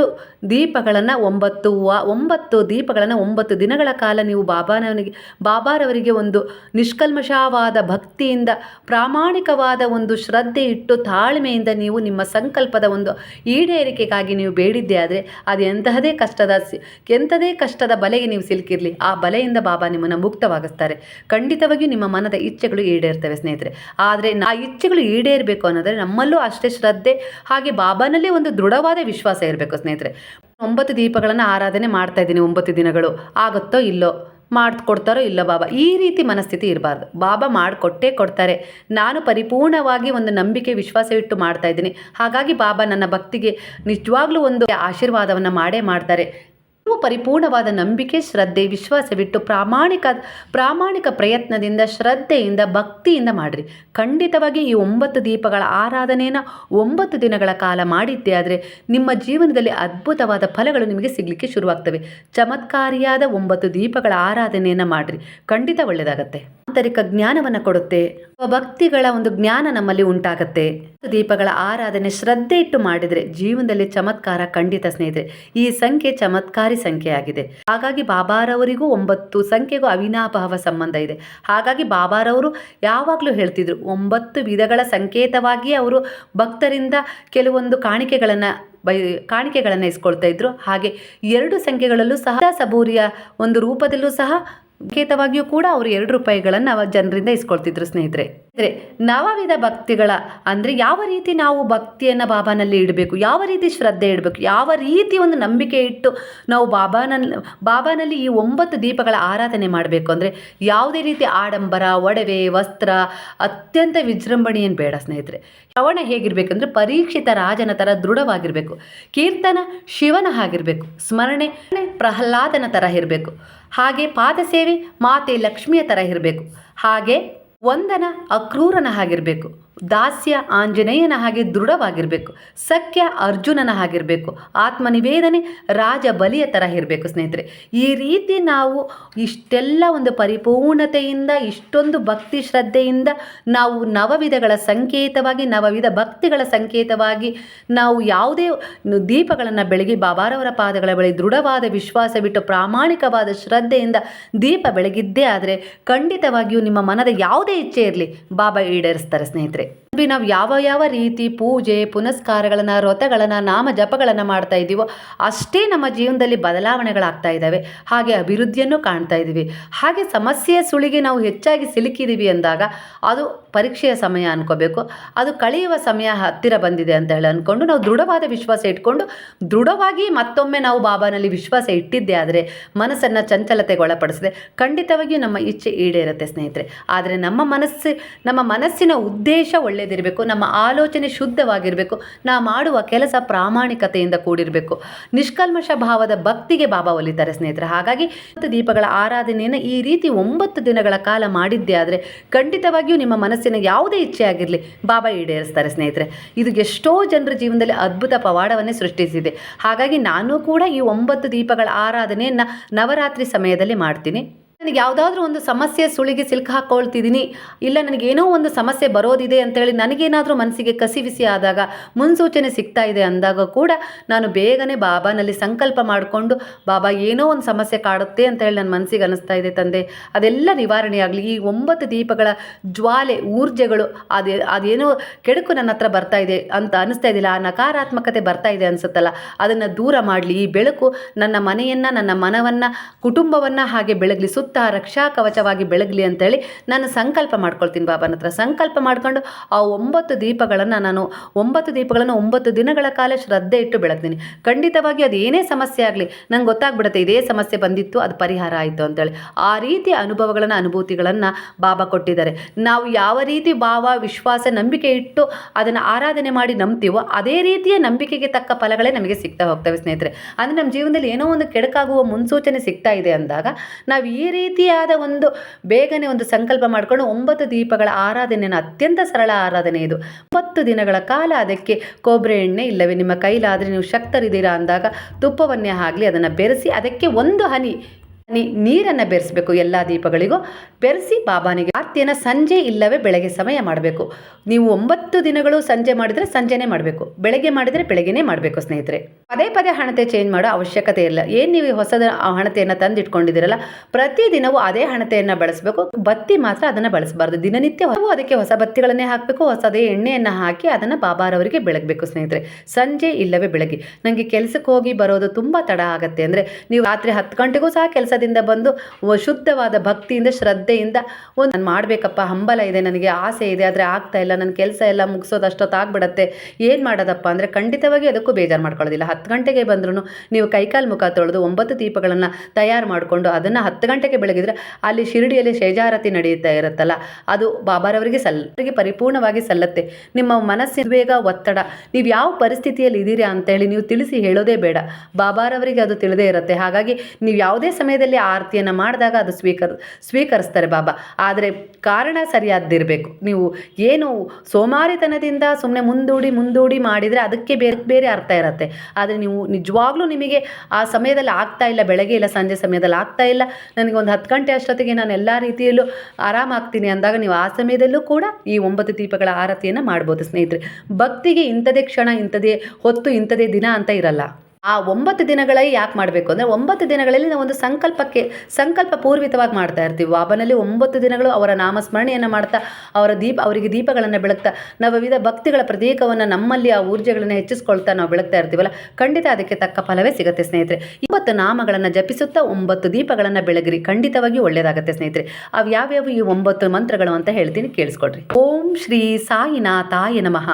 ದೀಪಗಳನ್ನು ಒಂಬತ್ತು ವ, ಒಂಬತ್ತು ದೀಪಗಳನ್ನು ಒಂಬತ್ತು ದಿನಗಳ ಕಾಲ ನೀವು ಬಾಬಾನವನಿಗೆ, ಬಾಬಾರವರಿಗೆ ಒಂದು ನಿಷ್ಕಲ್ಮಶವಾದ ಭಕ್ತಿಯಿಂದ, ಪ್ರಾಮಾಣಿಕವಾದ ಒಂದು ಶ್ರದ್ಧೆ ಇಟ್ಟು ತಾಳ್ಮೆಯಿಂದ ನೀವು ನಿಮ್ಮ ಸಂಕಲ್ಪದ ಒಂದು ಈಡೇರಿಕೆಗಾಗಿ ನೀವು ಬೇಡಿದ್ದೆ ಆದರೆ ಅದು ಎಂತಹದೇ ಕಷ್ಟದ ಎಂಥದೇ ಕಷ್ಟದ ಬಲೆಗೆ ನೀವು ಸಿಲುಕಿರಲಿ. ಆ ಬಲೆಯಿಂದ ಬಾಬಾ ನಿಮ್ಮನ್ನು ಮುಕ್ತವಾಗಿಸ್ತಾರೆ. ಖಂಡಿತವಾಗಿಯೂ ನಿಮ್ಮ ಮನದ ಇಚ್ಛೆಗಳು ಈಡೇರ್ತವೆ ಸ್ನೇಹಿತರೆ. ಆದರೆ ಆ ಇಚ್ಛೆಗಳು ಈಡೇರಬೇಕು ಅನ್ನೋದ್ರೆ ನಮ್ಮಲ್ಲೂ ಅಷ್ಟೇ ಶ್ರದ್ಧೆ, ಹಾಗೆ ಬಾಬಾನಲ್ಲಿ ಒಂದು ದೃಢವಾದ ವಿಶ್ವಾಸ ಇರಬೇಕು ಸ್ನೇಹಿತರೆ. ಒಂಬತ್ತು ದೀಪಗಳನ್ನು ಆರಾಧನೆ ಮಾಡ್ತಾ ಇದ್ದೀನಿ ಒಂಬತ್ತು ದಿನಗಳು. ಆಗುತ್ತೋ ಇಲ್ಲೋ? ಮಾಡಿಕೊಡ್ತಾರೋ ಇಲ್ಲ ಬಾಬಾ? ಈ ರೀತಿ ಮನಸ್ಥಿತಿ ಇರಬಾರ್ದು. ಬಾಬಾ ಮಾಡಿಕೊಟ್ಟೇ ಕೊಡ್ತಾರೆ. ನಾನು ಪರಿಪೂರ್ಣವಾಗಿ ಒಂದು ನಂಬಿಕೆ, ವಿಶ್ವಾಸವಿಟ್ಟು ಮಾಡ್ತಾ ಇದ್ದೀನಿ. ಹಾಗಾಗಿ ಬಾಬಾ ನನ್ನ ಭಕ್ತಿಗೆ ನಿಜವಾಗ್ಲೂ ಒಂದು ಆಶೀರ್ವಾದವನ್ನು ಮಾಡೇ ಮಾಡ್ತಾರೆ. ನೀವು ಪರಿಪೂರ್ಣವಾದ ನಂಬಿಕೆ, ಶ್ರದ್ಧೆ ವಿಶ್ವಾಸವಿಟ್ಟು ಪ್ರಾಮಾಣಿಕ ಪ್ರಾಮಾಣಿಕ ಪ್ರಯತ್ನದಿಂದ, ಶ್ರದ್ಧೆಯಿಂದ, ಭಕ್ತಿಯಿಂದ ಮಾಡಿರಿ. ಖಂಡಿತವಾಗಿ ಈ ಒಂಬತ್ತು ದೀಪಗಳ ಆರಾಧನೆಯನ್ನು ಒಂಬತ್ತು ದಿನಗಳ ಕಾಲ ಮಾಡಿದ್ದೇ ಆದರೆ ನಿಮ್ಮ ಜೀವನದಲ್ಲಿ ಅದ್ಭುತವಾದ ಫಲಗಳು ನಿಮಗೆ ಸಿಗಲಿಕ್ಕೆ ಶುರುವಾಗ್ತವೆ. ಚಮತ್ಕಾರಿಯಾದ ಒಂಬತ್ತು ದೀಪಗಳ ಆರಾಧನೆಯನ್ನು ಮಾಡಿರಿ. ಖಂಡಿತ ಒಳ್ಳೆಯದಾಗತ್ತೆ. ಆಂತರಿಕ ಜ್ಞಾನವನ್ನು ಕೊಡುತ್ತೆ. ಭಕ್ತಿಗಳ ಒಂದು ಜ್ಞಾನ ನಮ್ಮಲ್ಲಿ ಉಂಟಾಗತ್ತೆ. ದೀಪಗಳ ಆರಾಧನೆ ಶ್ರದ್ಧೆ ಇಟ್ಟು ಮಾಡಿದರೆ ಜೀವನದಲ್ಲಿ ಚಮತ್ಕಾರ ಖಂಡಿತ ಸ್ನೇಹಿತರೆ. ಈ ಸಂಖ್ಯೆ ಚಮತ್ಕಾರಿ ಸಂಖ್ಯೆ ಆಗಿದೆ ಹಾಗಾಗಿ ಬಾಬಾರವರಿಗೂ ಒಂಬತ್ತು ಸಂಖ್ಯೆಗೂ ಅವಿನಾಭಾವ ಸಂಬಂಧ ಇದೆ. ಹಾಗಾಗಿ ಬಾಬಾರವರು ಯಾವಾಗಲೂ ಹೇಳ್ತಿದ್ರು, ಒಂಬತ್ತು ವಿಧಗಳ ಸಂಕೇತವಾಗಿ ಅವರು ಭಕ್ತರಿಂದ ಕೆಲವೊಂದು ಕಾಣಿಕೆಗಳನ್ನು ಬೈ, ಕಾಣಿಕೆಗಳನ್ನು ಇಸ್ಕೊಳ್ತಾ ಇದ್ರು. ಹಾಗೆ ಎರಡು ಸಂಖ್ಯೆಗಳಲ್ಲೂ ಸಹ, ಸಬೂರಿಯ ಒಂದು ರೂಪದಲ್ಲೂ ಸಹ ಸಂಕೇತವಾಗಿಯೂ ಕೂಡ ಅವರು ಎರಡು ರೂಪಾಯಿಗಳನ್ನು ಜನರಿಂದ ಇಸ್ಕೊಳ್ತಿದ್ರು ಸ್ನೇಹಿತರೆ. ಅಂದರೆ ನವವಿಧ ಭಕ್ತಿಗಳ ಅಂದರೆ ಯಾವ ರೀತಿ ನಾವು ಭಕ್ತಿಯನ್ನು ಬಾಬಾನಲ್ಲಿ ಇಡಬೇಕು, ಯಾವ ರೀತಿ ಶ್ರದ್ಧೆ ಇಡಬೇಕು, ಯಾವ ರೀತಿ ಒಂದು ನಂಬಿಕೆ ಇಟ್ಟು ನಾವು ಬಾಬಾನಲ್ಲಿ ಬಾಬಾನಲ್ಲಿ ಈ ಒಂಬತ್ತು ದೀಪಗಳ ಆರಾಧನೆ ಮಾಡಬೇಕು ಅಂದರೆ ಯಾವುದೇ ರೀತಿ ಆಡಂಬರ, ಒಡವೆ, ವಸ್ತ್ರ ಅತ್ಯಂತ ವಿಜೃಂಭಣೆಯನ್ನು ಬೇಡ ಸ್ನೇಹಿತರೆ. ಶ್ರವಣ ಹೇಗಿರಬೇಕಂದ್ರೆ ಪರೀಕ್ಷಿತ ರಾಜನ ಥರ ದೃಢವಾಗಿರಬೇಕು, ಕೀರ್ತನ ಶಿವನ ಹಾಗಿರಬೇಕು, ಸ್ಮರಣೆ ಪ್ರಹ್ಲಾದನ ಥರ ಇರಬೇಕು. ಹಾಗೆ ಪಾದ ಸೇವೆ ಮಾತೆ ಲಕ್ಷ್ಮಿಯ ಥರ ಇರಬೇಕು. ಹಾಗೆ ವಂದನ ಅಕ್ರೂರನ ಹಾಗಿರಬೇಕು. ದಾಸ್ಯ ಆಂಜನೇಯನ ಹಾಗೆ ದೃಢವಾಗಿರಬೇಕು, ಸಖ್ಯ ಅರ್ಜುನನ ಹಾಗಿರಬೇಕು, ಆತ್ಮನಿವೇದನೆ ರಾಜ ಬಲಿಯ ಥರ ಇರಬೇಕು ಸ್ನೇಹಿತರೆ. ಈ ರೀತಿ ನಾವು ಇಷ್ಟೆಲ್ಲ ಒಂದು ಪರಿಪೂರ್ಣತೆಯಿಂದ, ಇಷ್ಟೊಂದು ಭಕ್ತಿ ಶ್ರದ್ಧೆಯಿಂದ ನಾವು ನವವಿಧಗಳ ಸಂಕೇತವಾಗಿ, ನವವಿಧ ಭಕ್ತಿಗಳ ಸಂಕೇತವಾಗಿ ನಾವು ಯಾವುದೇ ದೀಪಗಳನ್ನು ಬೆಳಗಿ ಬಾಬಾರವರ ಪಾದಗಳ ಬಳಿ ದೃಢವಾದ ವಿಶ್ವಾಸ ಬಿಟ್ಟು ಪ್ರಾಮಾಣಿಕವಾದ ಶ್ರದ್ಧೆಯಿಂದ ದೀಪ ಬೆಳಗಿದ್ದೇ ಆದರೆ ಖಂಡಿತವಾಗಿಯೂ ನಿಮ್ಮ ಮನದ ಯಾವುದೇ ಇಚ್ಛೆ ಇರಲಿ, ಬಾಬಾ ಈಡೇರಿಸ್ತಾರೆ ಸ್ನೇಹಿತರೆ. ನಾವು ಯಾವ ಯಾವ ರೀತಿ ಪೂಜೆ, ಪುನಸ್ಕಾರಗಳನ್ನು, ವ್ರತಗಳನ್ನು, ನಾಮ ಜಪಗಳನ್ನು ಮಾಡ್ತಾ ಇದ್ದೀವೋ ಅಷ್ಟೇ ನಮ್ಮ ಜೀವನದಲ್ಲಿ ಬದಲಾವಣೆಗಳಾಗ್ತಾ ಇದ್ದಾವೆ. ಹಾಗೆ ಅಭಿವೃದ್ಧಿಯನ್ನು ಕಾಣ್ತಾ ಇದ್ದೀವಿ. ಹಾಗೆ ಸಮಸ್ಯೆಯ ಸುಳಿಗೆ ನಾವು ಹೆಚ್ಚಾಗಿ ಸಿಲುಕಿದ್ದೀವಿ ಅಂದಾಗ ಅದು ಪರೀಕ್ಷೆಯ ಸಮಯ ಅನ್ಕೋಬೇಕು. ಅದು ಕಳೆಯುವ ಸಮಯ ಹತ್ತಿರ ಬಂದಿದೆ ಅಂತ ಹೇಳಿ ಅಂದ್ಕೊಂಡು ನಾವು ದೃಢವಾದ ವಿಶ್ವಾಸ ಇಟ್ಕೊಂಡು ದೃಢವಾಗಿ ಮತ್ತೊಮ್ಮೆ ನಾವು ಬಾಬಾನಲ್ಲಿ ವಿಶ್ವಾಸ ಇಟ್ಟಿದ್ದೆ ಆದರೆ ಮನಸ್ಸನ್ನು ಚಂಚಲತೆಗೆ ಒಳಪಡಿಸಿದೆ ಖಂಡಿತವಾಗಿಯೂ ನಮ್ಮ ಇಚ್ಛೆ ಈಡೇರುತ್ತೆ ಸ್ನೇಹಿತರೆ. ಆದರೆ ನಮ್ಮ ಮನಸ್ಸು, ನಮ್ಮ ಮನಸ್ಸಿನ ಉದ್ದೇಶ ಒಳ್ಳೆಯದಿರಬೇಕು ನಮ್ಮ ಆಲೋಚನೆ ಶುದ್ಧವಾಗಿರಬೇಕು. ನಾ ಮಾಡುವ ಕೆಲಸ ಪ್ರಾಮಾಣಿಕತೆಯಿಂದ ಕೂಡಿರಬೇಕು. ನಿಷ್ಕಲ್ಮಶ ಭಾವದ ಭಕ್ತಿಗೆ ಬಾಬಾ ಒಲಿತಾರೆ ಸ್ನೇಹಿತರೆ. ಹಾಗಾಗಿ ದೀಪಗಳ ಆರಾಧನೆಯನ್ನು ಈ ರೀತಿ ಒಂಬತ್ತು ದಿನಗಳ ಕಾಲ ಮಾಡಿದ್ದೆ ಆದರೆ ಖಂಡಿತವಾಗಿಯೂ ನಿಮ್ಮ ಮನಸ್ಸಿನ ಯಾವುದೇ ಇಚ್ಛೆ ಆಗಿರಲಿ, ಬಾಬಾ ಈಡೇರಿಸ್ತಾರೆ ಸ್ನೇಹಿತರೆ. ಇದು ಎಷ್ಟೋ ಜನರ ಜೀವನದಲ್ಲಿ ಅದ್ಭುತ ಪವಾಡವನ್ನೇ ಸೃಷ್ಟಿಸಿದೆ. ಹಾಗಾಗಿ ನಾನು ಕೂಡ ಈ ಒಂಬತ್ತು ದೀಪಗಳ ಆರಾಧನೆಯನ್ನು ನವರಾತ್ರಿ ಸಮಯದಲ್ಲಿ ಮಾಡ್ತೀನಿ. ನನಗೆ ಯಾವುದಾದ್ರೂ ಒಂದು ಸಮಸ್ಯೆ ಸುಳಿಗೆ ಸಿಲ್ಕ್ ಹಾಕ್ಕೊಳ್ತಿದ್ದೀನಿ ಇಲ್ಲ ನನಗೇನೋ ಒಂದು ಸಮಸ್ಯೆ ಬರೋದಿದೆ ಅಂತೇಳಿ ನನಗೇನಾದರೂ ಮನಸ್ಸಿಗೆ ಕಸಿವಿಸಿ ಆದಾಗ, ಮುನ್ಸೂಚನೆ ಸಿಗ್ತಾ ಇದೆ ಅಂದಾಗ ಕೂಡ ನಾನು ಬೇಗನೆ ಬಾಬಾನಲ್ಲಿ ಸಂಕಲ್ಪ ಮಾಡಿಕೊಂಡು, ಬಾಬಾ, ಏನೋ ಒಂದು ಸಮಸ್ಯೆ ಕಾಡುತ್ತೆ ಅಂತೇಳಿ ನನ್ನ ಮನಸ್ಸಿಗೆ ಅನಿಸ್ತಾ ಇದೆ ತಂದೆ. ಅದೆಲ್ಲ ನಿವಾರಣೆಯಾಗಲಿ ಈ ಒಂಬತ್ತು ದೀಪಗಳ ಜ್ವಾಲೆ, ಊರ್ಜೆಗಳು, ಅದೇ, ಅದೇನೋ ಕೆಡುಕು ನನ್ನ ಹತ್ರ ಬರ್ತಾ ಇದೆ ಅಂತ ಅನಿಸ್ತಾ ಇದ್ದಿಲ್ಲ ಆ ನಕಾರಾತ್ಮಕತೆ ಬರ್ತಾ ಇದೆ ಅನಿಸುತ್ತಲ್ಲ, ಅದನ್ನು ದೂರ ಮಾಡಲಿ. ಈ ಬೆಳಕು ನನ್ನ ಮನೆಯನ್ನು, ನನ್ನ ಮನವನ್ನು, ಕುಟುಂಬವನ್ನು ಹಾಗೆ ಬೆಳಗಲಿ. ಸುತ್ತ ರಕ್ಷಾ ಕವಚವಾಗಿ ಬೆಳಗಲಿ ಅಂತೇಳಿ ನಾನು ಸಂಕಲ್ಪ ಮಾಡ್ಕೊಳ್ತೀನಿ ಬಾಬಾನ ಹತ್ರ. ಸಂಕಲ್ಪ ಮಾಡ್ಕೊಂಡು ಆ ಒಂಬತ್ತು ದೀಪಗಳನ್ನು ನಾನು ಒಂಬತ್ತು ದೀಪಗಳನ್ನು ಒಂಬತ್ತು ದಿನಗಳ ಕಾಲ ಶ್ರದ್ಧೆ ಇಟ್ಟು ಬೆಳಗ್ತೀನಿ. ಖಂಡಿತವಾಗಿ ಅದು ಏನೇ ಸಮಸ್ಯೆ ಆಗಲಿ, ನಂಗೆ ಗೊತ್ತಾಗ್ಬಿಡುತ್ತೆ ಇದೇ ಸಮಸ್ಯೆ ಬಂದಿತ್ತು, ಅದು ಪರಿಹಾರ ಆಯಿತು ಅಂತೇಳಿ. ಆ ರೀತಿಯ ಅನುಭವಗಳನ್ನು, ಅನುಭೂತಿಗಳನ್ನು ಬಾಬಾ ಕೊಟ್ಟಿದ್ದಾರೆ. ನಾವು ಯಾವ ರೀತಿ ಭಾವ, ವಿಶ್ವಾಸ, ನಂಬಿಕೆ ಇಟ್ಟು ಅದನ್ನು ಆರಾಧನೆ ಮಾಡಿ ನಂಬ್ತೀವೋ ಅದೇ ರೀತಿಯ ನಂಬಿಕೆಗೆ ತಕ್ಕ ಫಲಗಳೇ ನಮಗೆ ಸಿಗ್ತಾ ಹೋಗ್ತವೆ ಸ್ನೇಹಿತರೆ. ಅಂದರೆ ನಮ್ಮ ಜೀವನದಲ್ಲಿ ಏನೋ ಒಂದು ಕೆಡಕಾಗುವ ಮುನ್ಸೂಚನೆ ಸಿಗ್ತಾ ಇದೆ ಅಂದಾಗ, ನಾವು ಈ ರೀತಿಯಾದ ಒಂದು ಬೇಗನೆ ಒಂದು ಸಂಕಲ್ಪ ಮಾಡಿಕೊಂಡು ಒಂಬತ್ತು ದೀಪಗಳ ಆರಾಧನೆಯನ್ನು ಅತ್ಯಂತ ಸರಳ ಆರಾಧನೆ ಇದು. ಒಂಬತ್ತು ದಿನಗಳ ಕಾಲ ಅದಕ್ಕೆ ಕೊಬ್ಬರಿ ಎಣ್ಣೆ ಇಲ್ಲವೇ? ನಿಮ್ಮ ಕೈಲಾದರೆ ನೀವು ಶಕ್ತರಿದ್ದೀರಾ ಅಂದಾಗ ತುಪ್ಪವನ್ನೇ ಆಗಲಿ ಅದನ್ನು ಬೆರೆಸಿ ಅದಕ್ಕೆ ಒಂದು ಹನಿ ನೀರನ್ನು ಬೆರೆಸಬೇಕು ಎಲ್ಲ ದೀಪಗಳಿಗೂ. ಬೆರೆಸಿ ಬಾಬಾನಿಗೆ ಆರ್ತಿಯನ್ನು ಸಂಜೆ ಇಲ್ಲವೇ ಬೆಳಗ್ಗೆ ಸಮಯ ಮಾಡಬೇಕು. ನೀವು ಒಂಬತ್ತು ದಿನಗಳು ಸಂಜೆ ಮಾಡಿದರೆ ಸಂಜೆನೇ ಮಾಡಬೇಕು. ಬೆಳಗ್ಗೆ ಮಾಡಿದರೆ ಬೆಳಗ್ಗೆನೇ ಮಾಡಬೇಕು ಸ್ನೇಹಿತರೆ. ಪದೇ ಪದೇ ಹಣತೆ ಚೇಂಜ್ ಮಾಡೋ ಅವಶ್ಯಕತೆ ಇಲ್ಲ. ಏನು ನೀವು ಹೊಸದ ಹಣತೆಯನ್ನು ತಂದಿಟ್ಕೊಂಡಿದ್ದೀರಲ್ಲ? ಪ್ರತಿದಿನವೂ ಅದೇ ಹಣತೆಯನ್ನು ಬಳಸಬೇಕು. ಬತ್ತಿ ಮಾತ್ರ ಅದನ್ನು ಬಳಸಬಾರ್ದು. ದಿನನಿತ್ಯ ಅದಕ್ಕೆ ಹೊಸ ಬತ್ತಿಗಳನ್ನೇ ಹಾಕಬೇಕು. ಹೊಸದೇ ಎಣ್ಣೆಯನ್ನು ಹಾಕಿ ಅದನ್ನು ಬಾಬಾರವರಿಗೆ ಬೆಳಗಬೇಕು ಸ್ನೇಹಿತರೆ. ಸಂಜೆ ಇಲ್ಲವೇ ಬೆಳಗ್ಗೆ. ನನಗೆ ಕೆಲಸಕ್ಕೆ ಹೋಗಿ ಬರೋದು ತುಂಬ ತಡ ಆಗುತ್ತೆ. ಅಂದರೆ ನೀವು ರಾತ್ರಿ ಹತ್ತು ಗಂಟೆಗೂ ಸಹ ಕೆಲಸದಿಂದ ಬಂದು ಶುದ್ಧವಾದ ಭಕ್ತಿಯಿಂದ, ಶ್ರದ್ಧೆಯಿಂದ ಒಂದು ನಾನು ಮಾಡಬೇಕಪ್ಪ, ಹಂಬಲ ಇದೆ, ನನಗೆ ಆಸೆ ಇದೆ, ಆದರೆ ಆಗ್ತಾ ಇಲ್ಲ ನನ್ನ ಕೆಲಸ ಎಲ್ಲ ಮುಗಿಸೋದು ಅಷ್ಟೊತ್ತಾಗ್ಬಿಡತ್ತೆ ಏನು ಮಾಡೋದಪ್ಪ ಅಂದರೆ ಖಂಡಿತವಾಗಿ ಅದಕ್ಕೂ ಬೇಜಾರು ಮಾಡ್ಕೊಳ್ಳೋದಿಲ್ಲ. ಹತ್ತು ಗಂಟೆಗೆ ಬಂದ್ರೂ ನೀವು ಕೈಕಾಲು ಮುಖ ತೊಳೆದು ಒಂಬತ್ತು ದೀಪಗಳನ್ನು ತಯಾರು ಮಾಡಿಕೊಂಡು ಅದನ್ನು ಹತ್ತು ಗಂಟೆಗೆ ಬೆಳಗಿದ್ರೆ ಅಲ್ಲಿ ಶಿರಡಿಯಲ್ಲಿ ಶೇಜಾರತಿ ನಡೆಯುತ್ತಾ ಇರುತ್ತಲ್ಲ, ಅದು ಬಾಬಾರವರಿಗೆ ಸಲ್, ಅವರಿಗೆ ಪರಿಪೂರ್ಣವಾಗಿ ಸಲ್ಲತ್ತೆ. ನಿಮ್ಮ ಮನಸ್ಸಿನ ಬೇಗ ಒತ್ತಡ. ನೀವು ಯಾವ ಪರಿಸ್ಥಿತಿಯಲ್ಲಿ ಇದ್ದೀರಾ ಅಂತೇಳಿ ನೀವು ತಿಳಿಸಿ ಹೇಳೋದೇ ಬೇಡ. ಬಾಬಾರವರಿಗೆ ಅದು ತಿಳಿದೇ ಇರುತ್ತೆ. ಹಾಗಾಗಿ ನೀವು ಯಾವುದೇ ಸಮಯದಲ್ಲಿ ಆ ಆರತಿಯನ್ನು ಮಾಡಿದಾಗ ಅದು ಸ್ವೀಕರ್, ಸ್ವೀಕರಿಸ್ತಾರೆ ಬಾಬಾ. ಆದರೆ ಕಾರಣ ಸರಿಯಾದ್ದಿರಬೇಕು ನೀವು ಏನು ಸೋಮಾರಿತನದಿಂದ ಸುಮ್ಮನೆ ಮುಂದೂಡಿ ಮುಂದೂಡಿ ಮಾಡಿದರೆ ಅದಕ್ಕೆ ಬೇರೆ ಬೇರೆ ಅರ್ಥ ಇರುತ್ತೆ. ಆದರೆ ನೀವು ನಿಜವಾಗ್ಲೂ ನಿಮಗೆ ಆ ಸಮಯದಲ್ಲಿ ಆಗ್ತಾ ಇಲ್ಲ, ಬೆಳಗ್ಗೆ ಇಲ್ಲ, ಸಂಜೆ ಸಮಯದಲ್ಲಿ ಆಗ್ತಾ ಇಲ್ಲ, ನನಗೆ ಒಂದು ಹತ್ತು ಗಂಟೆ ಅಷ್ಟೊತ್ತಿಗೆ ನಾನು ಎಲ್ಲ ರೀತಿಯಲ್ಲೂ ಆರಾಮಾಗ್ತೀನಿ ಅಂದಾಗ ನೀವು ಆ ಸಮಯದಲ್ಲೂ ಕೂಡ ಈ ಒಂಬತ್ತು ದೀಪಗಳ ಆರತಿಯನ್ನು ಮಾಡ್ಬೋದು ಸ್ನೇಹಿತರೆ. ಭಕ್ತಿಗೆ ಇಂಥದೇ ಕ್ಷಣ, ಇಂಥದೇ ಹೊತ್ತು, ಇಂಥದೇ ದಿನ ಅಂತ ಇರಲ್ಲ. ಆ ಒಂಬತ್ತು ದಿನಗಳಲ್ಲಿ ಯಾಕೆ ಮಾಡಬೇಕು? ಅಂದರೆ ಒಂಬತ್ತು ದಿನಗಳಲ್ಲಿ ನಾವು ಒಂದು ಸಂಕಲ್ಪಕ್ಕೆ, ಸಂಕಲ್ಪ ಪೂರ್ವಿತವಾಗಿ ಮಾಡ್ತಾ ಇರ್ತೀವಿ. ಬಾಬನಲ್ಲಿ ಒಂಬತ್ತು ದಿನಗಳು ಅವರ ನಾಮಸ್ಮರಣೆಯನ್ನು ಮಾಡ್ತಾ, ಅವರ ದೀಪ, ಅವರಿಗೆ ದೀಪಗಳನ್ನು ಬೆಳಗ್ತಾ, ನಾವು ವಿವಿಧ ಭಕ್ತಿಗಳ ಪ್ರತೀಕವನ್ನು ನಮ್ಮಲ್ಲಿ ಆ ಊರ್ಜೆಗಳನ್ನು ಹೆಚ್ಚಿಸ್ಕೊಳ್ತಾ ನಾವು ಬೆಳಗ್ತಾ ಇರ್ತೀವಲ್ಲ, ಖಂಡಿತ ಅದಕ್ಕೆ ತಕ್ಕ ಫಲವೇ ಸಿಗುತ್ತೆ ಸ್ನೇಹಿತರೆ. ಇವತ್ತು ನಾಮಗಳನ್ನು ಜಪಿಸುತ್ತಾ ಒಂಬತ್ತು ದೀಪಗಳನ್ನು ಬೆಳಗಿರಿ. ಖಂಡಿತವಾಗಿ ಒಳ್ಳೆಯದಾಗುತ್ತೆ ಸ್ನೇಹಿತರೆ. ಅವು ಯಾವ್ಯಾವ ಈ ಒಂಬತ್ತು ಮಂತ್ರಗಳು ಅಂತ ಹೇಳ್ತೀನಿ ಕೇಳಿಸ್ಕೊಡ್ರಿ. ಓಂ ಶ್ರೀ ಸಾಯಿನಾಥಾಯ ನಮಃ.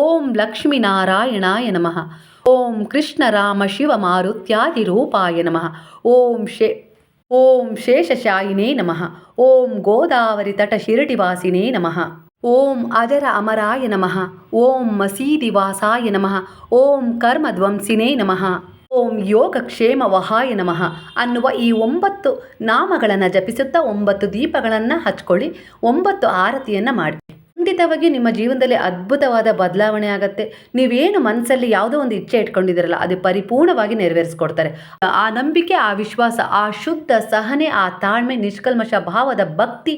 ಓಂ ಲಕ್ಷ್ಮೀನಾರಾಯಣಾಯ ನಮಃ. ಓಂ ಕೃಷ್ಣ ರಾಮ ಶಿವ ಮಾರುತ್ಯಾದಿ ರೂಪಾಯ ನಮಃ. ಓಂ ಶೇ, ಓಂ ಶೇಷಶಾಯಿನೇ ನಮಃ. ಓಂ ಗೋದಾವರಿ ತಟ ಶಿರಡಿವಾಸಿನೇ ನಮಃ. ಓಂ ಅದರ ಅಮರಾಯ ನಮಃ. ಓಂ ಮಸೀದಿ ವಾಸಾಯ ನಮಃ. ಓಂ ಕರ್ಮಧ್ವಂಸಿನೇ ನಮಃ. ಓಂ ಯೋಗಕ್ಷೇಮ ವಹಾಯ ನಮಃ. ಅನ್ನುವ ಈ ಒಂಬತ್ತು ನಾಮಗಳನ್ನು ಜಪಿಸುತ್ತಾ ಒಂಬತ್ತು ದೀಪಗಳನ್ನು ಹಚ್ಕೊಳ್ಳಿ. ಒಂಬತ್ತು ಆರತಿಯನ್ನು ಮಾಡಿ. ಖಂಡಿತವಾಗಿ ನಿಮ್ಮ ಜೀವನದಲ್ಲಿ ಅದ್ಭುತವಾದ ಬದಲಾವಣೆ ಆಗುತ್ತೆ. ನೀವೇನು ಮನಸ್ಸಲ್ಲಿ ಯಾವುದೋ ಒಂದು ಇಚ್ಛೆ ಇಟ್ಕೊಂಡಿದ್ದೀರಲ್ಲ, ಅದು ಪರಿಪೂರ್ಣವಾಗಿ ನೆರವೇರಿಸ್ಕೊಡ್ತಾರೆ. ಆ ನಂಬಿಕೆ, ಆ ವಿಶ್ವಾಸ, ಆ ಶುದ್ಧ ಸಹನೆ, ಆ ತಾಳ್ಮೆ, ನಿಷ್ಕಲ್ಮಶ ಭಾವದ ಭಕ್ತಿ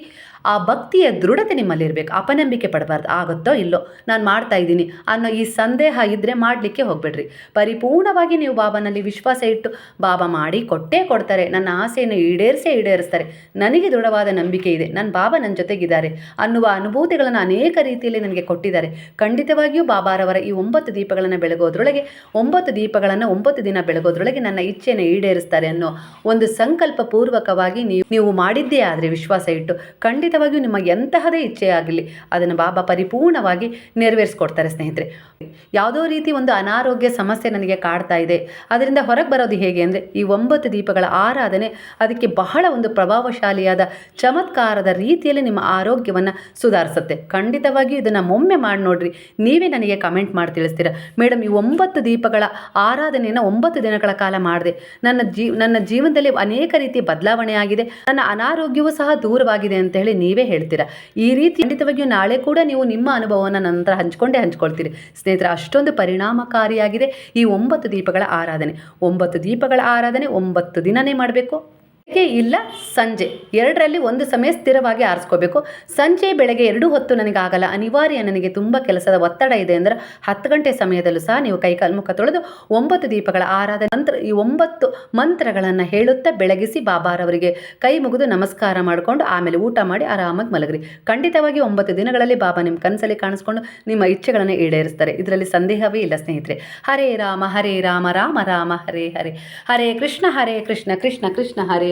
ಆ ಭಕ್ತಿಯ ದೃಢತೆ ನಿಮ್ಮಲ್ಲಿ ಇರಬೇಕು ಅಪನಂಬಿಕೆ ಪಡಬಾರ್ದು. ಆಗುತ್ತೋ ಇಲ್ಲೋ? ನಾನು ಮಾಡ್ತಾ ಇದ್ದೀನಿ. ಅನ್ನೋ ಈ ಸಂದೇಹ ಇದ್ದರೆ ಮಾಡಲಿಕ್ಕೆ ಹೋಗಬೇಡ್ರಿ. ಪರಿಪೂರ್ಣವಾಗಿ ನೀವು ಬಾಬಾನಲ್ಲಿ ವಿಶ್ವಾಸ ಇಟ್ಟು ಬಾಬಾ ಮಾಡಿ ಕೊಟ್ಟೇ ಕೊಡ್ತಾರೆ. ನನ್ನ ಆಸೆಯನ್ನು ಈಡೇರಿಸೇ ಈಡೇರಿಸ್ತಾರೆ. ನನಗೆ ದೃಢವಾದ ನಂಬಿಕೆ ಇದೆ. ನನ್ನ ಬಾಬಾ ನನ್ನ ಜೊತೆಗಿದ್ದಾರೆ. ಅನ್ನುವ ಅನುಭೂತಿಗಳನ್ನು ಅನೇಕ ರೀತಿಯಲ್ಲಿ ನನಗೆ ಕೊಟ್ಟಿದ್ದಾರೆ. ಖಂಡಿತವಾಗಿಯೂ ಬಾಬಾರವರ ಈ ಒಂಬತ್ತು ದೀಪಗಳನ್ನು ಬೆಳಗೋದ್ರೊಳಗೆ, ಒಂಬತ್ತು ದೀಪಗಳನ್ನು ಒಂಬತ್ತು ದಿನ ಬೆಳಗೋದ್ರೊಳಗೆ ನನ್ನ ಇಚ್ಛೆಯನ್ನು ಈಡೇರಿಸ್ತಾರೆ ಅನ್ನೋ ಒಂದು ಸಂಕಲ್ಪ ಪೂರ್ವಕವಾಗಿ ನೀವು ನೀವು ಮಾಡಿದ್ದೇ ಆದರೆ ವಿಶ್ವಾಸ ಇಟ್ಟು ಖಂಡಿತ ಖಂಡಿತವಾಗಿಯೂ ನಿಮ್ಮ ಎಂತಹದೇ ಇಚ್ಛೆ ಆಗಲಿ ಅದನ್ನು ಬಾಬಾ ಪರಿಪೂರ್ಣವಾಗಿ ನೆರವೇರಿಸ್ಕೊಡ್ತಾರೆ ಸ್ನೇಹಿತರೆ. ಯಾವುದೋ ರೀತಿ ಒಂದು ಅನಾರೋಗ್ಯ ಸಮಸ್ಯೆ ನನಗೆ ಕಾಡ್ತಾ ಇದೆ. ಅದರಿಂದ ಹೊರಗೆ ಬರೋದು ಹೇಗೆ ಅಂದರೆ, ಈ ಒಂಬತ್ತು ದೀಪಗಳ ಆರಾಧನೆ ಅದಕ್ಕೆ ಬಹಳ ಒಂದು ಪ್ರಭಾವಶಾಲಿಯಾದ, ಚಮತ್ಕಾರದ ರೀತಿಯಲ್ಲಿ ನಿಮ್ಮ ಆರೋಗ್ಯವನ್ನು ಸುಧಾರಿಸುತ್ತೆ. ಖಂಡಿತವಾಗಿಯೂ ಇದನ್ನು ಒಮ್ಮೆ ಮಾಡಿ ನೋಡ್ರಿ. ನೀವೇ ನನಗೆ ಕಮೆಂಟ್ ಮಾಡಿ ತಿಳಿಸ್ತೀರಾ. ಮೇಡಮ್ ಈ ಒಂಬತ್ತು ದೀಪಗಳ ಆರಾಧನೆಯನ್ನು ಒಂಬತ್ತು ದಿನಗಳ ಕಾಲ ಮಾಡಿದೆ. ನನ್ನ ಜೀ, ನನ್ನ ಜೀವನದಲ್ಲಿ ಅನೇಕ ರೀತಿಯ ಬದಲಾವಣೆ ಆಗಿದೆ. ನನ್ನ ಅನಾರೋಗ್ಯವೂ ಸಹ ದೂರವಾಗಿದೆ ಅಂತ ಹೇಳಿ ನೀವೇ ಹೇಳ್ತೀರಾ? ಈ ರೀತಿ ಖಂಡಿತವಾಗಿಯೂ ನಾಳೆ ಕೂಡ ನೀವು ನಿಮ್ಮ ಅನುಭವವನ್ನು ನಂತರ ಹಂಚ್ಕೊಂಡೇ ಹಂಚ್ಕೊಳ್ತೀರಿ. ಸ್ನೇಹಿತರೆ, ಅಷ್ಟೊಂದು ಪರಿಣಾಮಕಾರಿಯಾಗಿದೆ ಈ ಒಂಬತ್ತು ದೀಪಗಳ ಆರಾಧನೆ. ಒಂಬತ್ತು ದೀಪಗಳ ಆರಾಧನೆ ಒಂಬತ್ತು ದಿನನೇ ಮಾಡಬೇಕು. ಇಲ್ಲ ಸಂಜೆ. ಎರಡರಲ್ಲಿ ಒಂದು ಸಮಯ ಸ್ಥಿರವಾಗಿ ಆರಿಸ್ಕೋಬೇಕು. ಸಂಜೆ ಬೆಳಗ್ಗೆ ಎರಡು ಹೊತ್ತು ನನಗೆ ಆಗಲ್ಲ ಅನಿವಾರ್ಯ ನನಗೆ ತುಂಬ ಕೆಲಸದ ಒತ್ತಡ ಇದೆ ಅಂದರೆ ಹತ್ತು ಗಂಟೆ ಸಮಯದಲ್ಲೂ ಸಹ ನೀವು ಕೈ ಮುಖ ತೊಳೆದು ಒಂಬತ್ತು ದೀಪಗಳ ಆರಾಧನೆ ನಂತರ ಈ ಒಂಬತ್ತು ಮಂತ್ರಗಳನ್ನು ಹೇಳುತ್ತಾ ಬೆಳಗಿಸಿ ಬಾಬಾರವರಿಗೆ ಕೈ ಮುಗಿದು ನಮಸ್ಕಾರ ಮಾಡಿಕೊಂಡು ಆಮೇಲೆ ಊಟ ಮಾಡಿ ಆರಾಮಾಗಿ ಮಲಗ್ರಿ. ಖಂಡಿತವಾಗಿ ಒಂಬತ್ತು ದಿನಗಳಲ್ಲಿ ಬಾಬಾ ನಿಮ್ಮ ಕನಸಲ್ಲಿ ಕಾಣಿಸ್ಕೊಂಡು ನಿಮ್ಮ ಇಚ್ಛೆಗಳನ್ನು ಈಡೇರಿಸ್ತಾರೆ. ಇದರಲ್ಲಿ ಸಂದೇಹವೇ ಇಲ್ಲ ಸ್ನೇಹಿತರೆ. ಹರೇ ರಾಮ ಹರೇ ರಾಮ ರಾಮ ರಾಮ, ಹರೇ ಹರೇ. ಹರೇ ಕೃಷ್ಣ ಹರೇ ಕೃಷ್ಣ ಕೃಷ್ಣ ಕೃಷ್ಣ, ಹರೇ